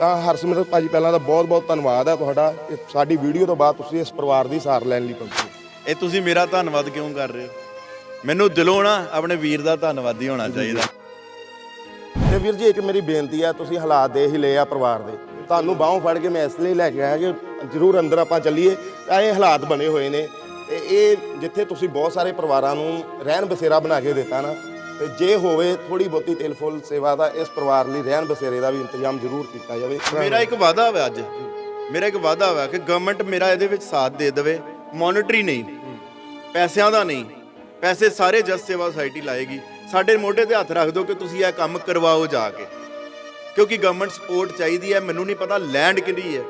ਤਾਂ ਹਰਸਿਮਰਤ ਭਾਜੀ ਪਹਿਲਾਂ ਤਾਂ ਬਹੁਤ ਬਹੁਤ ਧੰਨਵਾਦ ਹੈ ਤੁਹਾਡਾ। ਇਹ ਸਾਡੀ ਵੀਡੀਓ ਤੋਂ ਬਾਅਦ ਤੁਸੀਂ ਇਸ ਪਰਿਵਾਰ ਦੀ ਸਾਰ ਲੈਣ ਲਈ ਪਹੁੰਚੇ। ਇਹ ਤੁਸੀਂ ਮੇਰਾ ਧੰਨਵਾਦ ਕਿਉਂ ਕਰ ਰਹੇ ਹੋ? ਮੈਨੂੰ ਦਿਲੋਂ ਨਾ ਆਪਣੇ ਵੀਰ ਦਾ ਧੰਨਵਾਦੀ ਹੋਣਾ ਚਾਹੀਦਾ। ਤੇ ਵੀਰ ਜੀ ਇੱਕ ਮੇਰੀ ਬੇਨਤੀ ਹੈ ਤੁਸੀਂ ਹਾਲਾਤ ਦੇਖ ਹੀ ਲਏ ਆ ਪਰਿਵਾਰ ਦੇ। ਤੁਹਾਨੂੰ ਬਾਹੋਂ ਫੜ ਕੇ ਮੈਂ ਇਸ ਲਈ ਲੈ ਕੇ ਆਇਆ ਕਿ ਜ਼ਰੂਰ ਅੰਦਰ ਆਪਾਂ ਚੱਲੀਏ। ਇਹ ਹਾਲਾਤ ਬਣੇ ਹੋਏ ਨੇ। ਤੇ ਇਹ ਜਿੱਥੇ ਤੁਸੀਂ ਬਹੁਤ ਸਾਰੇ ਪਰਿਵਾਰਾਂ ਨੂੰ ਰਹਿਣ ਬਸੇਰਾ ਬਣਾ ਕੇ ਦਿੱਤਾ ਨਾ ਤੇ ਜੇ ਹੋਵੇ ਥੋੜੀ ਬਹੁਤੀ ਤਿਲ ਫੁੱਲ ਸੇਵਾ ਦਾ ਇਸ ਪਰਿਵਾਰ ਲਈ ਰਹਿਣ ਬਸੇਰੇ ਦਾ ਵੀ ਇੰਤਜ਼ਾਮ ਜ਼ਰੂਰ ਕੀਤਾ ਜਾਵੇ। ਮੇਰਾ ਇੱਕ ਵਾਅਦਾ ਹੋਇਆ ਅੱਜ। ਮੇਰਾ ਇੱਕ ਵਾਅਦਾ ਹੋਇਆ ਕਿ ਗਵਰਨਮੈਂਟ ਮੇਰਾ ਇਹਦੇ ਵਿੱਚ ਸਾਥ ਦੇ ਦੇਵੇ ਮੋਨਿਟਰੀ ਨਹੀਂ ਪੈਸਿਆਂ ਦਾ ਨਹੀਂ। ਪੈਸੇ ਸਾਰੇ ਜਸ ਸੇਵਾ ਸੁਸਾਇਟੀ ਲਾਏਗੀ। ਸਾਡੇ ਮੋਢੇ ਤੇ ਹੱਥ ਰੱਖ ਦਿਓ ਕਿ ਤੁਸੀਂ ਇਹ ਕੰਮ ਕਰਵਾਓ ਜਾ ਕੇ। ਕਿਉਂਕਿ ਗਵਰਨਮੈਂਟ ਸਪੋਰਟ ਚਾਹੀਦੀ ਹੈ ਮੈਨੂੰ ਨਹੀਂ ਪਤਾ ਲੈਂਡ ਕਿਹਦੀ ਹੈ।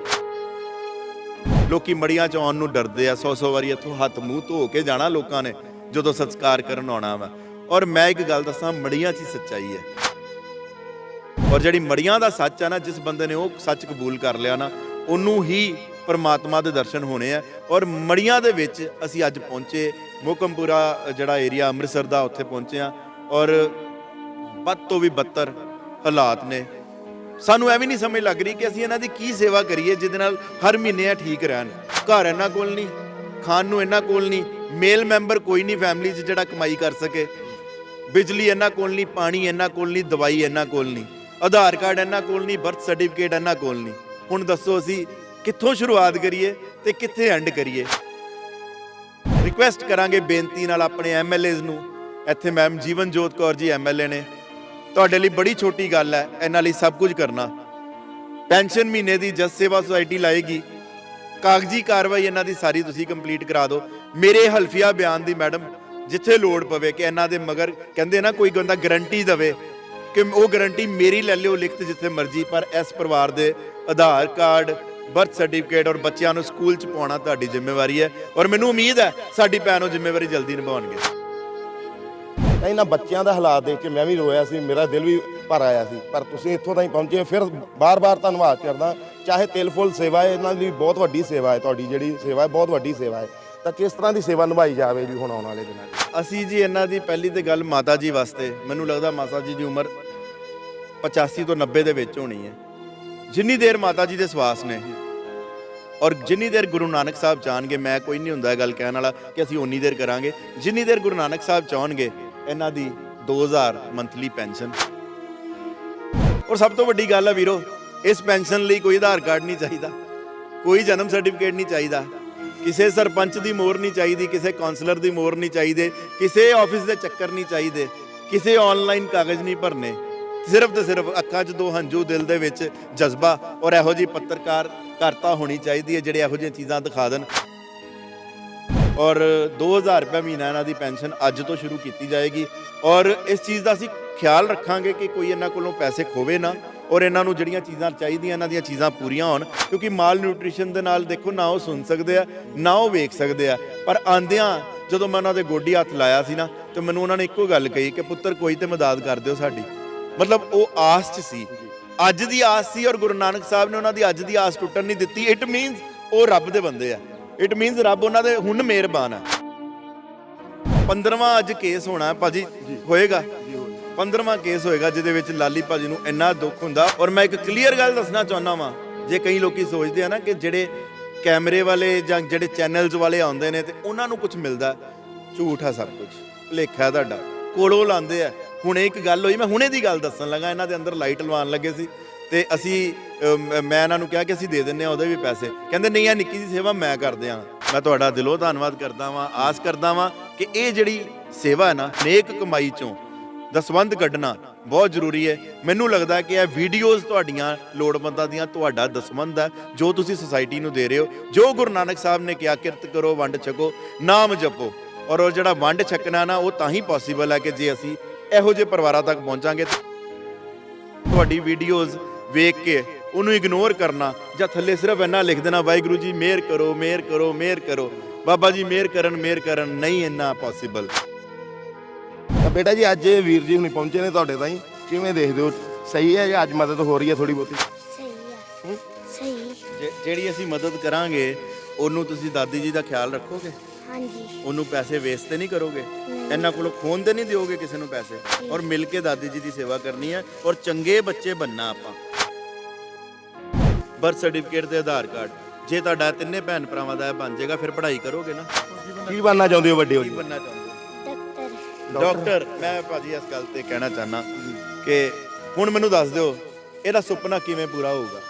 ਲੋਕੀ ਮੜੀਆਂ ਚ ਆਉਣ ਨੂੰ ਡਰਦੇ ਆ ਸੌ ਸੌ ਵਾਰੀ ਇੱਥੋਂ ਹੱਥ ਮੂੰਹ ਧੋ ਕੇ ਜਾਣਾ ਲੋਕਾਂ ਨੇ ਜਦੋਂ ਸੰਸਕਾਰ ਕਰਨ ਆਉਣਾ ਵਾ। ਔਰ ਮੈਂ ਇੱਕ ਗੱਲ ਦੱਸਾਂ, ਮੜੀਆਂ 'ਚ ਹੀ ਸੱਚਾਈ ਹੈ। ਔਰ ਜਿਹੜੀ ਮੜੀਆਂ ਦਾ ਸੱਚ ਆ ਨਾ, ਜਿਸ ਬੰਦੇ ਨੇ ਉਹ ਸੱਚ ਕਬੂਲ ਕਰ ਲਿਆ ਨਾ, ਉਹਨੂੰ ਹੀ ਪਰਮਾਤਮਾ ਦੇ ਦਰਸ਼ਨ ਹੋਣੇ ਆ। ਔਰ ਮੜੀਆਂ ਦੇ ਵਿੱਚ ਅਸੀਂ ਅੱਜ ਪਹੁੰਚੇ ਮੋਕਮਪੁਰਾ ਜਿਹੜਾ ਏਰੀਆ ਅੰਮ੍ਰਿਤਸਰ ਦਾ, ਉੱਥੇ ਪਹੁੰਚੇ ਆ ਔਰ ਵੱਧ ਤੋਂ ਵੀ ਬੱਤਰ ਹਾਲਾਤ ਨੇ। ਸਾਨੂੰ ਐਵੇਂ ਨਹੀਂ ਸਮਝ ਲੱਗ ਰਹੀ ਕਿ ਅਸੀਂ ਇਹਨਾਂ ਦੀ ਕੀ ਸੇਵਾ ਕਰੀਏ, ਜਿਹਦੇ ਨਾਲ ਹਰ ਮਹੀਨੇ ਇਹ ਠੀਕ ਰਹਿਣ। ਘਰ ਇਹਨਾਂ ਕੋਲ ਨਹੀਂ, ਖਾਣ ਨੂੰ ਇਹਨਾਂ ਕੋਲ ਨਹੀਂ ਮੇਲ ਮੈਂਬਰ ਕੋਈ ਨਹੀਂ ਫੈਮਿਲੀ 'ਚ ਜਿਹੜਾ ਕਮਾਈ ਕਰ ਸਕੇ। ਬਿਜਲੀ ਇਹਨਾਂ ਕੋਲ ਨਹੀਂ, ਪਾਣੀ ਇਹਨਾਂ ਕੋਲ ਨਹੀਂ, ਦਵਾਈ ਇਹਨਾਂ ਕੋਲ ਨਹੀਂ, ਆਧਾਰ ਕਾਰਡ ਇਹਨਾਂ ਕੋਲ ਨਹੀਂ, ਬਰਥ ਸਰਟੀਫਿਕੇਟ ਇਹਨਾਂ ਕੋਲ ਨਹੀਂ। ਹੁਣ ਦੱਸੋ ਅਸੀਂ ਕਿੱਥੋਂ ਸ਼ੁਰੂਆਤ ਕਰੀਏ ਤੇ ਕਿੱਥੇ ਐਂਡ ਕਰੀਏ? ਰਿਕੁਐਸਟ ਕਰਾਂਗੇ ਬੇਨਤੀ ਨਾਲ ਆਪਣੇ ਐਮਐਲਏਜ਼ ਨੂੰ। ਇੱਥੇ ਮੈਮ ਜੀਵਨਜੋਤ ਕੌਰ ਜੀ ਐਮਐਲਏ ਨੇ। ਤੁਹਾਡੇ ਲਈ ਬੜੀ ਛੋਟੀ ਗੱਲ ਹੈ, ਇਹਨਾਂ ਲਈ ਸਭ ਕੁਝ ਕਰਨਾ। ਪੈਨਸ਼ਨ ਮਹੀਨੇ ਦੀ ਜਸ ਸੇਵਾ ਸੁਸਾਇਟੀ ਲਾਏਗੀ। ਕਾਗਜ਼ੀ ਕਾਰਵਾਈ ਇਹਨਾਂ ਦੀ ਸਾਰੀ ਤੁਸੀਂ ਕੰਪਲੀਟ ਕਰਾ ਦਿਓ। ਮੇਰੇ ਹਲਫੀਆ ਬਿਆਨ ਦੀ ਮੈਡਮ ਜਿੱਥੇ ਲੋੜ ਪਵੇ ਕਿ ਇਹਨਾਂ ਦੇ ਮਗਰ ਕਹਿੰਦੇ ਨਾ ਕੋਈ ਬੰਦਾ ਗਾਰੰਟੀ ਦਵੇ ਕਿ ਉਹ ਗਾਰੰਟੀ ਮੇਰੀ ਲੈ ਲਿਓ ਲਿਖਤ ਜਿੱਥੇ ਮਰਜ਼ੀ, ਪਰ ਇਸ ਪਰਿਵਾਰ ਦੇ ਆਧਾਰ ਕਾਰਡ ਬਰਥ ਸਰਟੀਫਿਕੇਟ ਔਰ ਬੱਚਿਆਂ ਨੂੰ ਸਕੂਲ ਚ ਪਾਉਣਾ ਤੁਹਾਡੀ ਜ਼ਿੰਮੇਵਾਰੀ ਹੈ ਔਰ ਮੈਨੂੰ ਉਮੀਦ ਹੈ ਸਾਡੀ ਭੈਣ ਉਹ ਜ਼ਿੰਮੇਵਾਰੀ ਜਲਦੀ ਨਿਭਾਉਣਗੇ। ਤਾਂ ਇਹਨਾਂ ਬੱਚਿਆਂ ਦਾ ਹਾਲਾਤ ਦੇਖ ਕੇ ਮੈਂ ਵੀ ਰੋਇਆ ਸੀ, ਮੇਰਾ ਦਿਲ ਵੀ ਭਰ ਆਇਆ ਸੀ, ਪਰ ਤੁਸੀਂ ਇੱਥੋਂ ਤਾਈਂ ਪਹੁੰਚੇ ਫਿਰ ਬਾਰ-ਬਾਰ ਧੰਨਵਾਦ ਕਰਦਾ, ਚਾਹੇ ਤਿਲ ਫੁੱਲ ਸੇਵਾ ਹੈ, ਇਹਨਾਂ ਦੀ ਬਹੁਤ ਵੱਡੀ ਸੇਵਾ ਹੈ, ਤੁਹਾਡੀ ਜਿਹੜੀ ਸੇਵਾ ਹੈ, ਬਹੁਤ ਵੱਡੀ ਸੇਵਾ ਹੈ। ਤਾਂ ਕਿਸ ਤਰ੍ਹਾਂ ਦੀ ਸੇਵਾ ਨਿਭਾਈ ਜਾਵੇ ਜੀ ਹੁਣ ਆਉਣ ਵਾਲੇ ਦਿਨਾਂ 'ਚ ਅਸੀਂ ਜੀ ਇਹਨਾਂ ਦੀ ਪਹਿਲੀ ਤੇ ਗੱਲ ਮਾਤਾ ਜੀ ਵਾਸਤੇ, ਮੈਨੂੰ ਲੱਗਦਾ ਮਾਤਾ ਜੀ ਦੀ ਉਮਰ 85 ਤੋਂ 90 ਦੇ ਵਿੱਚ ਹੋਣੀ ਹੈ। ਜਿੰਨੀ ਦੇਰ ਮਾਤਾ ਜੀ ਦੇ ਸਵਾਸ ਨੇ ਔਰ ਜਿੰਨੀ ਦੇਰ ਗੁਰੂ ਨਾਨਕ ਸਾਹਿਬ ਚਾਹਣਗੇ ਮੈਂ ਕੋਈ ਨਹੀਂ ਹੁੰਦਾ ਗੱਲ ਕਹਿਣ ਵਾਲਾ ਕਿ ਅਸੀਂ ਓਨੀ ਦੇਰ ਕਰਾਂਗੇ। ਜਿੰਨੀ ਦੇਰ ਗੁਰੂ ਨਾਨਕ ਸਾਹਿਬ ਚਾਹਣਗੇ ਇਹਨਾਂ ਦੀ 2000 ਮੰਥਲੀ ਪੈਨਸ਼ਨ। ਔਰ ਸਭ ਤੋਂ ਵੱਡੀ ਗੱਲ ਹੈ ਵੀਰੋ, ਇਸ ਪੈਨਸ਼ਨ ਲਈ ਕੋਈ ਆਧਾਰ ਕਾਰਡ ਨਹੀਂ ਚਾਹੀਦਾ, ਕੋਈ ਜਨਮ ਸਰਟੀਫਿਕੇਟ ਨਹੀਂ ਚਾਹੀਦਾ। ਕਿਸੇ ਸਰਪੰਚ ਦੀ ਮੋਹਰ ਨਹੀਂ ਚਾਹੀਦੀ, ਕਿਸੇ ਕਾਉਂਸਲਰ ਦੀ ਮੋਹਰ ਨਹੀਂ ਚਾਹੀਦੇ, ਕਿਸੇ ਆਫਿਸ ਦੇ ਚੱਕਰ ਨਹੀਂ ਚਾਹੀਦੇ, ਕਿਸੇ ਆਨਲਾਈਨ ਕਾਗਜ਼ ਨਹੀਂ ਭਰਨੇ। ਸਿਰਫ ਤੇ ਸਿਰਫ ਅੱਖਾਂ 'ਚ ਦੋ ਹੰਝੂ, ਦਿਲ ਦੇ ਵਿੱਚ ਜਜ਼ਬਾ ਔਰ ਇਹੋ ਜੀ ਪੱਤਰਕਾਰ ਕਰਤਾ ਹੋਣੀ ਚਾਹੀਦੀ ਹੈ ਜਿਹੜੇ ਇਹੋ ਜਿਹੀਆਂ ਚੀਜ਼ਾਂ ਦਿਖਾ ਦੇਣ। ਔਰ 2000 ਰੁਪਏ ਮਹੀਨਾ ਇਹਨਾਂ ਦੀ ਪੈਨਸ਼ਨ ਅੱਜ ਤੋਂ ਸ਼ੁਰੂ ਕੀਤੀ ਜਾਏਗੀ। ਔਰ ਇਸ ਚੀਜ਼ ਦਾ ਅਸੀਂ ਖਿਆਲ ਰੱਖਾਂਗੇ ਕਿ ਕੋਈ ਇਹਨਾਂ ਕੋਲੋਂ ਪੈਸੇ ਖੋਵੇ ਨਾ ਔਰ ਇਹਨਾਂ ਨੂੰ ਜਿਹੜੀਆਂ ਚੀਜ਼ਾਂ ਚਾਹੀਦੀਆਂ, ਇਹਨਾਂ ਦੀਆਂ ਚੀਜ਼ਾਂ ਪੂਰੀਆਂ ਹੋਣ, ਕਿਉਂਕਿ ਮਾਲ ਨਿਊਟ੍ਰੀਸ਼ਨ ਦੇ ਨਾਲ ਦੇਖੋ ਨਾ ਉਹ ਸੁਣ ਸਕਦੇ ਆ, ਨਾ ਉਹ ਵੇਖ ਸਕਦੇ ਆ। ਪਰ ਆਂਦਿਆਂ ਜਦੋਂ ਮੈਂ ਉਹਨਾਂ ਦੇ ਗੋਡੀ ਹੱਥ ਲਾਇਆ ਸੀ ਨਾ, ਤੇ ਮੈਨੂੰ ਉਹਨਾਂ ਨੇ ਇੱਕੋ ਗੱਲ ਕਹੀ ਕਿ ਪੁੱਤਰ ਕੋਈ ਤੇ ਮਦਦ ਕਰ ਦਿਓ ਸਾਡੀ। ਮਤਲਬ ਉਹ ਆਸ 'ਚ ਸੀ। ਅੱਜ ਦੀ ਆਸ ਸੀ ਔਰ ਗੁਰੂ ਨਾਨਕ ਸਾਹਿਬ ਨੇ ਉਹਨਾਂ ਦੀ ਅੱਜ ਦੀ ਆਸ ਟੁੱਟਣ ਨਹੀਂ ਦਿੱਤੀ। ਇਟ ਮੀਨਸ ਉਹ ਰੱਬ ਦੇ ਬੰਦੇ ਆ। ਇਟ ਮੀਨਸ ਰੱਬ ਉਹਨਾਂ ਦੇ ਹੁਣ ਮਿਹਰਬਾਨ ਆ। 15ਵਾਂ ਅੱਜ ਕੇਸ ਹੋਣਾ ਹੈ ਭਾਜੀ, ਹੋਏਗਾ? 15ਵਾਂ ਕੇਸ ਹੋਏਗਾ, ਜਿਹਦੇ ਵਿੱਚ ਲਾਲੀ ਭਾਜੀ ਨੂੰ ਇੰਨਾ ਦੁੱਖ ਹੁੰਦਾ। ਔਰ ਮੈਂ ਇੱਕ ਕਲੀਅਰ ਗੱਲ ਦੱਸਣਾ ਚਾਹੁੰਦਾ ਵਾਂ, ਜੇ ਕਈ ਲੋਕੀ ਸੋਚਦੇ ਆ ਨਾ ਕਿ ਜਿਹੜੇ ਕੈਮਰੇ ਵਾਲੇ ਜਾਂ ਜਿਹੜੇ ਚੈਨਲਸ ਵਾਲੇ ਆਉਂਦੇ ਨੇ ਤੇ ਉਹਨਾਂ ਨੂੰ ਕੁਝ ਮਿਲਦਾ, ਝੂਠ ਆ ਸਭ ਕੁਝ ਭੁਲੇਖਾ ਹੈ ਤੁਹਾਡਾ। ਕੋਲੋਂ ਲਾਉਂਦੇ ਆ। ਹੁਣੇ ਇੱਕ ਗੱਲ ਹੋਈ, ਮੈਂ ਹੁਣੇ ਦੀ ਗੱਲ ਦੱਸਣ ਲੱਗਾ, ਇਹਨਾਂ ਦੇ ਅੰਦਰ ਲਾਈਟ ਲਵਾਉਣ ਲੱਗੇ ਸੀ ਤੇ ਅਸੀਂ ਮੈਂ ਇਹਨਾਂ ਨੂੰ ਕਿਹਾ ਕਿ ਅਸੀਂ ਦੇ ਦਿੰਨੇ ਆ ਉਹਦੇ ਵੀ ਪੈਸੇ। ਕਹਿੰਦੇ, ਨਹੀਂ ਆ ਨਿੱਕੀ ਦੀ ਸੇਵਾ ਮੈਂ ਕਰਦੇ ਆ ਮੈਂ ਤੁਹਾਡਾ ਦਿਲੋਂ ਧੰਨਵਾਦ ਕਰਦਾ ਵਾਂ, ਆਸ ਕਰਦਾ ਵਾਂ ਕਿ ਇਹ ਜਿਹੜੀ ਸੇਵਾ ਹੈ ਨਾ, ਨੇਕ ਕਮਾਈ ਚੋਂ ਦਸਵੰਧ ਕੱਢਣਾ ਬਹੁਤ ਜ਼ਰੂਰੀ ਹੈ। ਮੈਨੂੰ ਲੱਗਦਾ ਕਿ ਇਹ ਵੀਡੀਓਜ਼ ਤੁਹਾਡੀਆਂ ਲੋੜਵੰਦਾਂ ਦੀਆਂ ਤੁਹਾਡਾ ਦਸਵੰਧ ਹੈ, ਜੋ ਤੁਸੀਂ ਸੁਸਾਇਟੀ ਨੂੰ ਦੇ ਰਹੇ ਹੋ। ਜੋ ਗੁਰੂ ਨਾਨਕ ਸਾਹਿਬ ਨੇ ਕਿਹਾ, ਕਿਰਤ ਕਰੋ, ਵੰਡ ਛਕੋ, ਨਾਮ ਜਪੋ। ਔਰ ਉਹ ਜਿਹੜਾ ਵੰਡ ਛਕਣਾ ਨਾ, ਉਹ ਤਾਂ ਹੀ ਪੋਸੀਬਲ ਹੈ ਕਿ ਜੇ ਅਸੀਂ ਇਹੋ ਜਿਹੇ ਪਰਿਵਾਰਾਂ ਤੱਕ ਪਹੁੰਚਾਂਗੇ ਤੁਹਾਡੀ ਵੀਡੀਓਜ਼ ਵੇਖ ਕੇ ਉਹਨੂੰ ਇਗਨੋਰ ਕਰਨਾ, ਜਾਂ ਥੱਲੇ ਸਿਰਫ ਇੰਨਾ ਲਿਖ ਦੇਣਾ, ਵਾਹਿਗੁਰੂ ਜੀ, ਮਿਹਰ ਕਰੋ ਮਿਹਰ ਕਰੋ ਮਿਹਰ ਕਰੋ। ਬਾਬਾ ਜੀ, ਮਿਹਰ ਕਰਨ ਮਿਹਰ ਕਰਨ, ਨਹੀਂ ਇੰਨਾ ਪੋਸੀਬਲ ਬੇਟਾ ਜੀ ਅੱਜ ਇਹ ਵੀਰ ਜੀ ਹੁਣੀ ਪਹੁੰਚੇ ਨੇ ਤੁਹਾਡੇ ਤਾਈਂ। ਕਿਵੇਂ ਦੇਖਦੇ ਹੋ? ਸਹੀ ਹੈ ਜਾਂ ਅੱਜ ਮਦਦ ਹੋ ਰਹੀ ਹੈ ਥੋੜੀ ਬਹੁਤੀ? ਸਹੀ ਆ ਸਹੀ। ਜਿਹੜੀ ਅਸੀਂ ਮਦਦ ਕਰਾਂਗੇ ਉਹਨੂੰ ਤੁਸੀਂ ਦਾਦੀ ਜੀ ਦਾ ਖਿਆਲ ਰੱਖੋਗੇ? ਹਾਂਜੀ। ਉਹਨੂੰ ਪੈਸੇ ਵੇਸਟ ਤੇ ਨਹੀਂ ਕਰੋਗੇ। ਇਹਨਾਂ ਕੋਲੋਂ ਖੋਣ ਤੇ ਨਹੀਂ ਦਿਓਗੇ ਕਿਸੇ ਨੂੰ ਪੈਸੇ? ਔਰ ਮਿਲ ਕੇ ਦਾਦੀ ਜੀ ਦੀ ਸੇਵਾ ਕਰਨੀ ਹੈ ਔਰ ਚੰਗੇ ਬੱਚੇ ਬੰਨਾ ਆਪਾਂ। ਬਰਥ ਸਰਟੀਫਿਕੇਟ ਤੇ ਆਧਾਰ ਕਾਰਡ। ਜੇ ਤੁਹਾਡਾ ਤਿੰਨੇ ਭੈਣ ਭਰਾਵਾਂ ਦਾ ਇਹ ਬਣ ਜਾਏਗਾ ਫਿਰ ਪੜ੍ਹਾਈ ਕਰੋਗੇ ਨਾ? ਕੀ ਬਣਨਾ ਚਾਹੁੰਦੇ ਹੋ ਵੱਡੇ ਹੋ ਕੀ ਜੀ ਬਣਨਾ ਚਾਹੁੰਦੇ ਡਾਕਟਰ, ਮੈਂ ਭਾਜੀ ਇਸ ਗੱਲ ਤੇ ਕਹਿਣਾ ਚਾਹਨਾ ਕਿ ਹੁਣ ਮੈਨੂੰ ਦੱਸ ਦਿਓ, ਇਹਦਾ ਸੁਪਨਾ ਕਿਵੇਂ ਪੂਰਾ ਹੋਊਗਾ?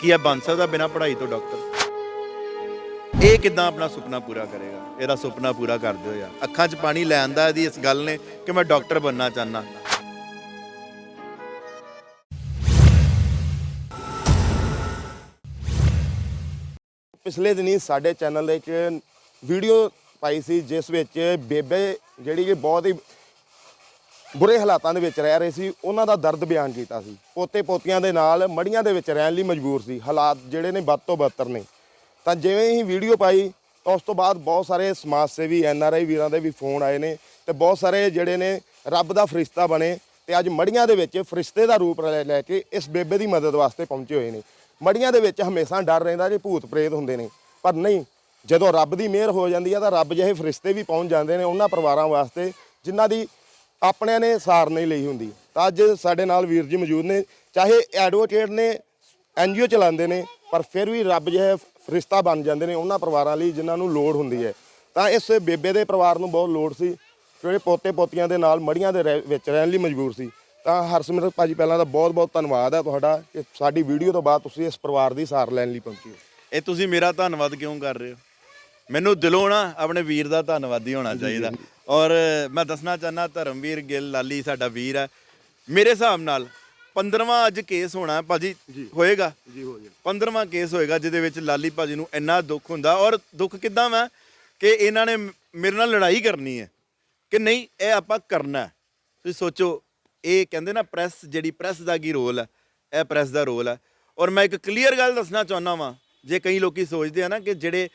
ਕੀ ਇਹ ਬਣ ਸਕਦਾ ਬਿਨਾਂ ਪੜ੍ਹਾਈ ਤੋਂ ਡਾਕਟਰ? ਇਹ ਕਿਦਾਂ ਆਪਣਾ ਸੁਪਨਾ ਪੂਰਾ ਕਰੇਗਾ? ਇਹਦਾ ਸੁਪਨਾ ਪੂਰਾ ਕਰ ਦਿਓ ਯਾਰ। ਅੱਖਾਂ 'ਚ ਪਾਣੀ ਲੈ ਆਂਦਾ ਇਹਦੀ ਇਸ ਗੱਲ ਨੇ ਕਿ ਮੈਂ ਡਾਕਟਰ ਬਣਨਾ ਚਾਹਨਾ ਪਿਛਲੇ ਦਿਨੀ ਸਾਡੇ ਚੈਨਲ ਦੇ ਵਿੱਚ ਵੀਡੀਓ ਪਾਈ ਸੀ, ਜਿਸ ਵਿੱਚ ਬੇਬੇ ਜਿਹੜੀ ਕਿ ਬਹੁਤ ਹੀ ਬੁਰੇ ਹਾਲਾਤਾਂ ਦੇ ਵਿੱਚ ਰਹਿ ਰਹੇ ਸੀ, ਉਹਨਾਂ ਦਾ ਦਰਦ ਬਿਆਨ ਕੀਤਾ ਸੀ। ਪੋਤੇ ਪੋਤੀਆਂ ਦੇ ਨਾਲ ਮੜੀਆਂ ਦੇ ਵਿੱਚ ਰਹਿਣ ਲਈ ਮਜਬੂਰ ਸੀ। ਹਾਲਾਤ ਜਿਹੜੇ ਨੇ ਵੱਧ ਤੋਂ ਬੱਤਰ ਨੇ। ਤਾਂ ਜਿਵੇਂ ਹੀ ਵੀਡੀਓ ਪਾਈ, ਤਾਂ ਉਸ ਤੋਂ ਬਾਅਦ ਬਹੁਤ ਸਾਰੇ ਸਮਾਜ ਸੇਵੀ, ਐਨ ਆਰ ਆਈ ਵੀਰਾਂ ਦੇ ਵੀ ਫੋਨ ਆਏ ਨੇ ਤੇ ਬਹੁਤ ਸਾਰੇ ਜਿਹੜੇ ਨੇ ਰੱਬ ਦਾ ਫਰਿਸ਼ਤਾ ਬਣੇ ਤੇ ਅੱਜ ਮੜੀਆਂ ਦੇ ਵਿੱਚ ਫਰਿਸ਼ਤੇ ਦਾ ਰੂਪ ਲੈ ਲੈ ਕੇ ਇਸ ਬੇਬੇ ਦੀ ਮਦਦ ਵਾਸਤੇ ਪਹੁੰਚੇ ਹੋਏ ਨੇ। ਮੜੀਆਂ ਦੇ ਵਿੱਚ ਹਮੇਸ਼ਾ ਡਰ ਰਹਿੰਦਾ ਜੀ ਭੂਤ ਪ੍ਰੇਤ ਹੁੰਦੇ ਨੇ। ਪਰ ਨਹੀਂ ਜਦੋਂ ਰੱਬ ਦੀ ਮਿਹਰ ਹੋ ਜਾਂਦੀ ਹੈ ਤਾਂ ਰੱਬ ਜਿਹੇ ਫਰਿਸ਼ਤੇ ਵੀ ਪਹੁੰਚ ਜਾਂਦੇ ਨੇ ਉਹਨਾਂ ਪਰਿਵਾਰਾਂ ਵਾਸਤੇ ਜਿਨ੍ਹਾਂ ਦੀ ਆਪਣਿਆਂ ਨੇ ਸਾਰ ਨਹੀਂ ਲਈ ਹੁੰਦੀ। ਤਾਂ ਅੱਜ ਸਾਡੇ ਨਾਲ ਵੀਰ ਜੀ ਮੌਜੂਦ ਨੇ, ਚਾਹੇ ਐਡਵੋਕੇਟ ਨੇ ਐਨਜੀਓ ਚਲਾਉਂਦੇ ਨੇ, ਪਰ ਫਿਰ ਵੀ ਰੱਬ ਜਿਹੇ ਫਰਿਸ਼ਤਾ ਬਣ ਜਾਂਦੇ ਨੇ ਉਹਨਾਂ ਪਰਿਵਾਰਾਂ ਲਈ ਜਿਨ੍ਹਾਂ ਨੂੰ ਲੋੜ ਹੁੰਦੀ ਹੈ। ਤਾਂ ਇਸ ਬੇਬੇ ਦੇ ਪਰਿਵਾਰ ਨੂੰ ਬਹੁਤ ਲੋੜ ਸੀ, ਜਿਹੜੇ ਪੋਤੇ ਪੋਤੀਆਂ ਦੇ ਨਾਲ ਮੜੀਆਂ ਦੇ ਰਹਿ- ਵਿੱਚ ਰਹਿਣ ਲਈ ਮਜਬੂਰ ਸੀ। ਤਾਂ ਹਰਸਿਮਰਤ ਭਾਜੀ ਪਹਿਲਾਂ ਤਾਂ ਬਹੁਤ ਬਹੁਤ ਧੰਨਵਾਦ ਹੈ ਤੁਹਾਡਾ ਕਿ ਸਾਡੀ ਵੀਡੀਓ ਤੋਂ ਬਾਅਦ ਤੁਸੀਂ ਇਸ ਪਰਿਵਾਰ ਦੀ ਸਾਰ ਲੈਣ ਲਈ ਪਹੁੰਚੇ ਹੋ। ਇਹ ਤੁਸੀਂ ਮੇਰਾ ਧੰਨਵਾਦ ਕਿਉਂ ਕਰ ਰਹੇ ਹੋ? ਮੈਨੂੰ ਦਿਲੋਂ ਨਾ ਆਪਣੇ ਵੀਰ ਦਾ ਧੰਨਵਾਦੀ ਹੋਣਾ ਚਾਹੀਦਾ। ਔਰ ਮੈਂ ਦੱਸਣਾ ਚਾਹਨਾ ਧਰਮਵੀਰ ਗਿੱਲ ਲਾਲੀ ਸਾਡਾ ਵੀਰ ਹੈ। ਮੇਰੇ ਹਿਸਾਬ ਨਾਲ 15ਵਾਂ ਅੱਜ ਕੇਸ ਹੋਣਾ ਹੈ ਭਾਜੀ। ਹੋਏਗਾ? ਜੀ ਹੋ ਜੀ 15ਵਾਂ ਕੇਸ ਹੋਏਗਾ ਜਿਹਦੇ ਵਿੱਚ ਲਾਲੀ ਭਾਜੀ ਨੂੰ ਇੰਨਾ ਦੁੱਖ ਹੁੰਦਾ। ਔਰ ਦੁੱਖ ਕਿੱਦਾਂ ਵਾ ਕਿ ਇਹਨਾਂ ਨੇ ਮੇਰੇ ਨਾਲ ਲੜਾਈ ਕਰਨੀ ਹੈ ਕਿ ਨਹੀਂ ਇਹ ਆਪਾਂ ਕਰਨਾ ਹੈ। ਤੁਸੀਂ ਸੋਚੋ ਇਹ ਕਹਿੰਦੇ ਨਾ ਪ੍ਰੈਸ ਜਿਹੜੀ ਪ੍ਰੈਸ ਦਾ ਕੀ ਰੋਲ ਹੈ ਇਹ ਪ੍ਰੈਸ ਦਾ ਰੋਲ ਹੈ। ਔਰ ਮੈਂ ਇੱਕ ਕਲੀਅਰ ਗੱਲ ਦੱਸਣਾ ਚਾਹੁੰਦਾ ਵਾਂ। ਜੇ ਕਈ ਲੋਕੀ ਸੋਚਦੇ ਆ ਨਾ ਕਿ ਜਿਹੜੇ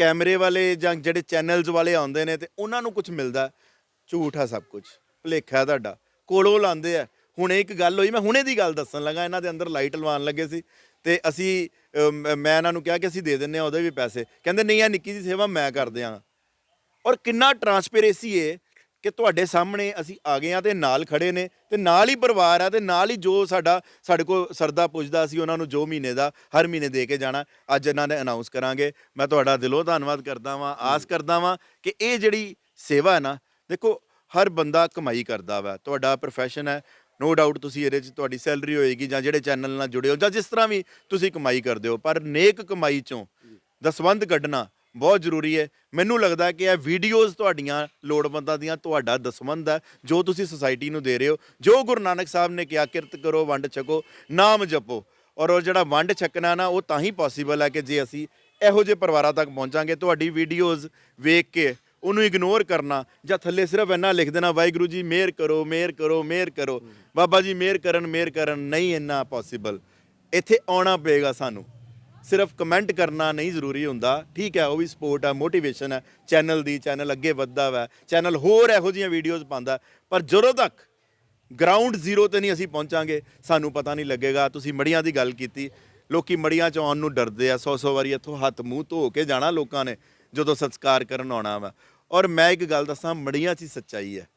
ਕੈਮਰੇ ਵਾਲੇ ਜਾਂ ਜਿਹੜੇ ਚੈਨਲਸ ਵਾਲੇ ਆਉਂਦੇ ਨੇ ਤੇ ਉਹਨਾਂ ਨੂੰ ਕੁਝ ਮਿਲਦਾ ਝੂਠ ਆ ਸਭ ਕੁਝ ਭੁਲੇਖਾ ਹੈ ਤੁਹਾਡਾ। ਕੋਲੋਂ ਲਾਉਂਦੇ ਆ। ਹੁਣੇ ਇੱਕ ਗੱਲ ਹੋਈ ਮੈਂ ਹੁਣੇ ਦੀ ਗੱਲ ਦੱਸਣ ਲੱਗਾ ਇਹਨਾਂ ਦੇ ਅੰਦਰ ਲਾਈਟ ਲਵਾਉਣ ਲੱਗੇ ਸੀ ਤੇ ਅਸੀਂ ਅਮ, ਮੈਂ ਇਹਨਾਂ ਨੂੰ ਕਿਹਾ ਕਿ ਅਸੀਂ ਦੇ ਦਿੰਨੇ ਆ ਉਹਦੇ ਵੀ ਪੈਸੇ। ਕਹਿੰਦੇ ਨਹੀਂ ਆ ਨਿੱਕੀ ਦੀ ਸੇਵਾ ਮੈਂ ਕਰ ਦਿਆਂਗਾ। ਔਰ ਕਿੰਨਾ ਟਰਾਂਸਪੇਰੇਸੀ ਹੈ ਕਿ ਤੁਹਾਡੇ ਸਾਹਮਣੇ ਅਸੀਂ ਆ ਗਏ ਆ ਤੇ ਨਾਲ ਖੜੇ ਨੇ ਤੇ ਨਾਲ ਹੀ ਪਰਿਵਾਰ ਆ ਤੇ ਨਾਲ ਹੀ ਜੋ ਸਾਡਾ, ਸਾਡੇ ਕੋਲ ਸਰਦਾ ਪੁੱਜਦਾ ਸੀ, ਉਹਨਾਂ ਨੂੰ ਜੋ ਮਹੀਨੇ ਦਾ, ਹਰ ਮਹੀਨੇ ਦੇ ਕੇ ਜਾਣਾ, ਅੱਜ ਇਹਨਾਂ ਨੇ ਅਨਾਉਂਸ ਕਰਾਂਗੇ। ਮੈਂ ਤੁਹਾਡਾ ਦਿਲੋਂ ਧੰਨਵਾਦ ਕਰਦਾ ਵਾਂ, ਆਸ ਕਰਦਾ ਵਾਂ ਕਿ ਇਹ ਜਿਹੜੀ ਸੇਵਾ ਹੈ ਨਾ, ਦੇਖੋ, ਹਰ ਬੰਦਾ ਕਮਾਈ ਕਰਦਾ ਵਾ, ਤੁਹਾਡਾ ਪ੍ਰੋਫੈਸ਼ਨ ਹੈ ਨੋ ਡਾਊਟ ਤੁਸੀਂ ਇਹਦੇ 'ਚ ਤੁਹਾਡੀ ਸੈਲਰੀ ਹੋਏਗੀ ਜਾਂ ਜਿਹੜੇ ਚੈਨਲ ਨਾਲ ਜੁੜੇ ਹੋ ਜਾਂ ਜਿਸ ਤਰ੍ਹਾਂ ਵੀ ਤੁਸੀਂ ਕਮਾਈ ਕਰਦੇ ਹੋ, ਪਰ ਨੇਕ ਕਮਾਈ ਚੋਂ ਦਸਵੰਧ ਕੱਢਣਾ ਬਹੁਤ ਜ਼ਰੂਰੀ ਹੈ। ਮੈਨੂੰ ਲੱਗਦਾ ਕਿ ਇਹ ਵੀਡੀਓਜ਼ ਤੁਹਾਡੀਆਂ ਲੋੜਵੰਦਾਂ ਦੀਆਂ ਤੁਹਾਡਾ ਦਸਵੰਧ ਹੈ, ਜੋ ਤੁਸੀਂ ਸੁਸਾਇਟੀ ਨੂੰ ਦੇ ਰਹੇ ਹੋ। ਜੋ ਗੁਰੂ ਨਾਨਕ ਸਾਹਿਬ ਨੇ ਕਿਹਾ, ਕਿਰਤ ਕਰੋ, ਵੰਡ ਛਕੋ, ਨਾਮ ਜਪੋ। ਔਰ ਉਹ ਜਿਹੜਾ ਵੰਡ ਛਕਣਾ ਨਾ, ਉਹ ਤਾਂ ਹੀ ਪੋਸੀਬਲ ਹੈ ਕਿ ਜੇ ਅਸੀਂ ਇਹੋ ਜਿਹੇ ਪਰਿਵਾਰਾਂ ਤੱਕ ਪਹੁੰਚਾਂਗੇ, ਤੁਹਾਡੀ ਵੀਡੀਓਜ਼ ਵੇਖ ਕੇ ਉਹਨੂੰ ਇਗਨੋਰ ਕਰਨਾ, ਜਾਂ ਥੱਲੇ ਸਿਰਫ ਇੰਨਾ ਲਿਖ ਦੇਣਾ, ਵਾਹਿਗੁਰੂ ਜੀ, ਮਿਹਰ ਕਰੋ ਮਿਹਰ ਕਰੋ ਮਿਹਰ ਕਰੋ। ਬਾਬਾ ਜੀ, ਮਿਹਰ ਕਰਨ ਮਿਹਰ ਕਰਨ, ਨਹੀਂ ਇੰਨਾ ਪੋਸੀਬਲ ਇੱਥੇ ਆਉਣਾ ਪਏਗਾ ਸਾਨੂੰ। ਸਿਰਫ ਕਮੈਂਟ ਕਰਨਾ ਨਹੀਂ ਜ਼ਰੂਰੀ ਹੁੰਦਾ। ਠੀਕ ਹੈ, ਉਹ ਵੀ ਸਪੋਰਟ ਹੈ ਮੋਟੀਵੇਸ਼ਨ ਹੈ। ਚੈਨਲ ਦੀ ਚੈਨਲ ਅੱਗੇ ਵੱਧਦਾ ਵਾ। ਚੈਨਲ ਹੋਰ ਇਹੋ ਜਿਹੀਆਂ ਵੀਡੀਓਜ਼ ਪਾਉਂਦਾ। ਪਰ ਜਦੋਂ ਤੱਕ ਗਰਾਊਂਡ ਜ਼ੀਰੋ ਤੇ ਨਹੀਂ ਅਸੀਂ ਪਹੁੰਚਾਂਗੇ, ਸਾਨੂੰ ਪਤਾ ਨਹੀਂ ਲੱਗੇਗਾ। ਤੁਸੀਂ ਮੜੀਆਂ ਦੀ ਗੱਲ ਕੀਤੀ। ਲੋਕੀ ਮੜੀਆਂ ਚ ਆਉਣ ਨੂੰ ਡਰਦੇ ਆ। ਸੌ ਸੌ ਵਾਰੀ ਇੱਥੋਂ ਹੱਥ ਮੂੰਹ ਧੋ ਕੇ ਜਾਣਾ ਲੋਕਾਂ ਨੇ, ਜਦੋਂ ਸੰਸਕਾਰ ਕਰਨ ਆਉਣਾ ਵਾ। ਔਰ ਮੈਂ ਇੱਕ ਗੱਲ ਦੱਸਾਂ, ਮੜੀਆਂ 'ਚ ਹੀ ਸੱਚਾਈ ਹੈ।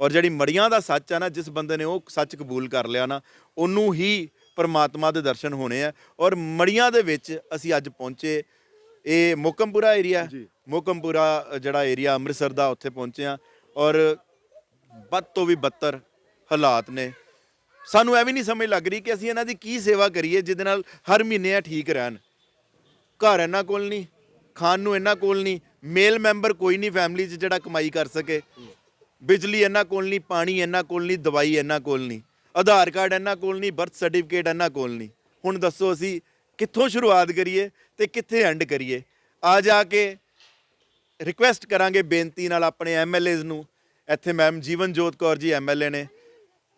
ਔਰ ਜਿਹੜੀ ਮੜੀਆਂ ਦਾ ਸੱਚ ਆ ਨਾ, ਜਿਸ ਬੰਦੇ ਨੇ ਉਹ ਸੱਚ ਕਬੂਲ ਕਰ ਲਿਆ ਨਾ, ਉਹਨੂੰ ਹੀ ਪਰਮਾਤਮਾ ਦੇ ਦਰਸ਼ਨ ਹੋਣੇ ਆ ਔਰ ਮੜੀਆਂ ਦੇ ਵਿੱਚ ਅਸੀਂ ਅੱਜ ਪਹੁੰਚੇ। ਇਹ ਮੋਕਮਪੁਰਾ ਏਰੀਆ ਮੋਕਮਪੁਰਾ ਜਿਹੜਾ ਏਰੀਆ ਅੰਮ੍ਰਿਤਸਰ ਦਾ ਉੱਥੇ ਪਹੁੰਚੇ ਆ ਔਰ ਵੱਧ ਤੋਂ ਵੀ ਬੱਤਰ ਹਾਲਾਤ ਨੇ। ਸਾਨੂੰ ਇਹ ਵੀ ਨਹੀਂ ਸਮਝ ਲੱਗ ਰਹੀ ਕਿ ਅਸੀਂ ਇਹਨਾਂ ਦੀ ਕੀ ਸੇਵਾ ਕਰੀਏ ਜਿਹਦੇ ਨਾਲ ਹਰ ਮਹੀਨੇ ਇਹ ਠੀਕ ਰਹਿਣ। ਘਰ ਇਹਨਾਂ ਕੋਲ ਨਹੀਂ ਖਾਣ ਨੂੰ ਇਹਨਾਂ ਕੋਲ ਨਹੀਂ ਮੇਲ ਮੈਂਬਰ ਕੋਈ ਨਹੀਂ ਫੈਮਿਲੀ 'ਚ ਜਿਹੜਾ ਕਮਾਈ ਕਰ ਸਕੇ। ਬਿਜਲੀ ਇਹਨਾਂ ਕੋਲ ਨਹੀਂ ਪਾਣੀ ਇਹਨਾਂ ਕੋਲ ਨਹੀਂ ਦਵਾਈ ਇਹਨਾਂ ਕੋਲ ਨਹੀਂ। ਆਧਾਰ ਕਾਰਡ ਇਹਨਾਂ ਕੋਲ ਨਹੀਂ ਬਰਥ ਸਰਟੀਫਿਕੇਟ ਇਹਨਾਂ ਕੋਲ ਨਹੀਂ। ਹੁਣ ਦੱਸੋ ਅਸੀਂ ਕਿੱਥੋਂ ਸ਼ੁਰੂਆਤ ਕਰੀਏ ਤੇ ਕਿੱਥੇ ਐਂਡ ਕਰੀਏ? ਆ ਜਾ ਕੇ ਰਿਕੁਐਸਟ ਕਰਾਂਗੇ ਬੇਨਤੀ ਨਾਲ ਆਪਣੇ ਐਮਐਲਏਜ਼ ਨੂੰ। ਇੱਥੇ ਮੈਮ ਜੀਵਨ ਜੋਤ ਕੌਰ ਜੀ ਐਮਐਲਏ ਨੇ।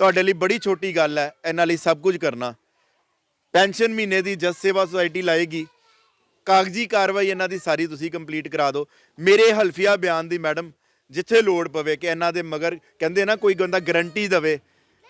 ਤੁਹਾਡੇ ਲਈ ਬੜੀ ਛੋਟੀ ਗੱਲ ਹੈ, ਇਹਨਾਂ ਲਈ ਸਭ ਕੁਝ ਕਰਨਾ। ਪੈਨਸ਼ਨ ਮਹੀਨੇ ਦੀ ਜਸ ਸੇਵਾ ਸੁਸਾਇਟੀ ਲਾਏਗੀ। ਕਾਗਜ਼ੀ ਕਾਰਵਾਈ ਇਹਨਾਂ ਦੀ ਸਾਰੀ ਤੁਸੀਂ ਕੰਪਲੀਟ ਕਰਾ ਦਿਓ। ਮੇਰੇ ਹਲਫੀਆ ਬਿਆਨ ਦੀ ਮੈਡਮ ਜਿੱਥੇ ਲੋੜ ਪਵੇ ਕਿ ਇਹਨਾਂ ਦੇ ਮਗਰ, ਕਹਿੰਦੇ ਨਾ ਕੋਈ ਬੰਦਾ ਗਰੰਟੀ ਦਵੇ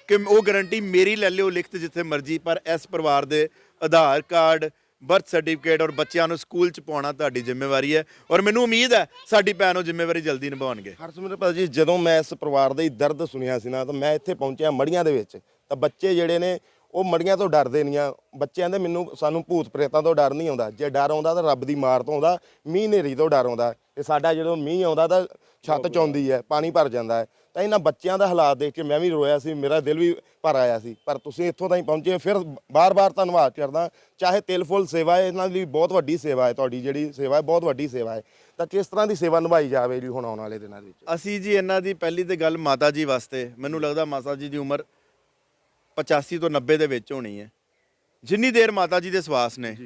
ਕਿ ਉਹ ਗਰੰਟੀ ਮੇਰੀ ਲੈ ਲਿਓ ਲਿਖਤ ਜਿੱਥੇ ਮਰਜ਼ੀ, ਪਰ ਇਸ ਪਰਿਵਾਰ ਦੇ ਆਧਾਰ ਕਾਰਡ ਬਰਥ ਸਰਟੀਫਿਕੇਟ ਔਰ ਬੱਚਿਆਂ ਨੂੰ ਸਕੂਲ ਚ ਪਾਉਣਾ ਤੁਹਾਡੀ ਜ਼ਿੰਮੇਵਾਰੀ ਹੈ ਔਰ ਮੈਨੂੰ ਉਮੀਦ ਹੈ ਸਾਡੀ ਭੈਣ ਉਹ ਜ਼ਿੰਮੇਵਾਰੀ ਜਲਦੀ ਨਿਭਾਉਣਗੇ। ਹਰਸਿਮਰਤ ਭਾਜੀ ਜਦੋਂ ਮੈਂ ਇਸ ਪਰਿਵਾਰ ਦਾ ਹੀ ਦਰਦ ਸੁਣਿਆ ਸੀ ਨਾ, ਤਾਂ ਮੈਂ ਇੱਥੇ ਪਹੁੰਚਿਆ ਮੜੀਆਂ ਦੇ ਵਿੱਚ, ਤਾਂ ਬੱਚੇ ਜਿਹੜੇ ਨੇ ਉਹ ਮੜੀਆਂ ਤੋਂ ਡਰਦੇ ਨਹੀਂ ਆ। ਬੱਚਿਆਂ ਦੇ ਮੈਨੂੰ, ਸਾਨੂੰ ਭੂਤ ਪ੍ਰੇਤਾਂ ਤੋਂ ਡਰ ਨਹੀਂ ਆਉਂਦਾ। ਜੇ ਡਰ ਆਉਂਦਾ ਤਾਂ ਰੱਬ ਦੀ ਮਾਰ ਤੋਂ ਆਉਂਦਾ, ਮੀਂਹ ਹਨੇਰੀ ਤੋਂ ਡਰ ਆਉਂਦਾ। ਤੇ ਸਾਡਾ ਜਦੋਂ ਮੀਂਹ ਆਉਂਦਾ ਤਾਂ ਛੱਤ ਚ ਆਉਂਦੀ ਹੈ, ਪਾਣੀ ਭਰ ਜਾਂਦਾ ਹੈ। ਤਾਂ ਇਹਨਾਂ ਬੱਚਿਆਂ ਦਾ ਹਾਲਾਤ ਦੇਖ ਕੇ ਮੈਂ ਵੀ ਰੋਇਆ ਸੀ, ਮੇਰਾ ਦਿਲ ਵੀ ਭਰ ਆਇਆ ਸੀ। ਪਰ ਤੁਸੀਂ ਇੱਥੋਂ ਤਾਈਂ ਪਹੁੰਚੇ, ਫਿਰ ਬਾਰ-ਬਾਰ ਧੰਨਵਾਦ ਕਰਦਾ। ਚਾਹੇ ਤਿਲ ਫੁੱਲ ਸੇਵਾ ਹੈ, ਇਹਨਾਂ ਲਈ ਬਹੁਤ ਵੱਡੀ ਸੇਵਾ ਹੈ, ਤੁਹਾਡੀ ਜਿਹੜੀ ਸੇਵਾ ਹੈ, ਬਹੁਤ ਵੱਡੀ ਸੇਵਾ ਹੈ। ਤਾਂ ਕਿਸ ਤਰ੍ਹਾਂ ਦੀ ਸੇਵਾ ਨਿਭਾਈ ਜਾਵੇ ਜੀ ਹੁਣ ਆਉਣ ਵਾਲੇ ਦਿਨਾਂ ਦੇ ਵਿੱਚ? ਅਸੀਂ ਜੀ ਇਹਨਾਂ ਦੀ ਪਹਿਲੀ ਤੇ ਗੱਲ ਮਾਤਾ ਜੀ ਵਾਸਤੇ। ਮੈਨੂੰ ਲੱਗਦਾ ਮਾਤਾ ਜੀ ਦੀ ਉਮਰ 85 ਤੋਂ 90 ਦੇ ਵਿੱਚ ਹੋਣੀ ਹੈ। ਜਿੰਨੀ ਦੇਰ ਮਾਤਾ ਜੀ ਦੇ ਸਵਾਸ ਨੇ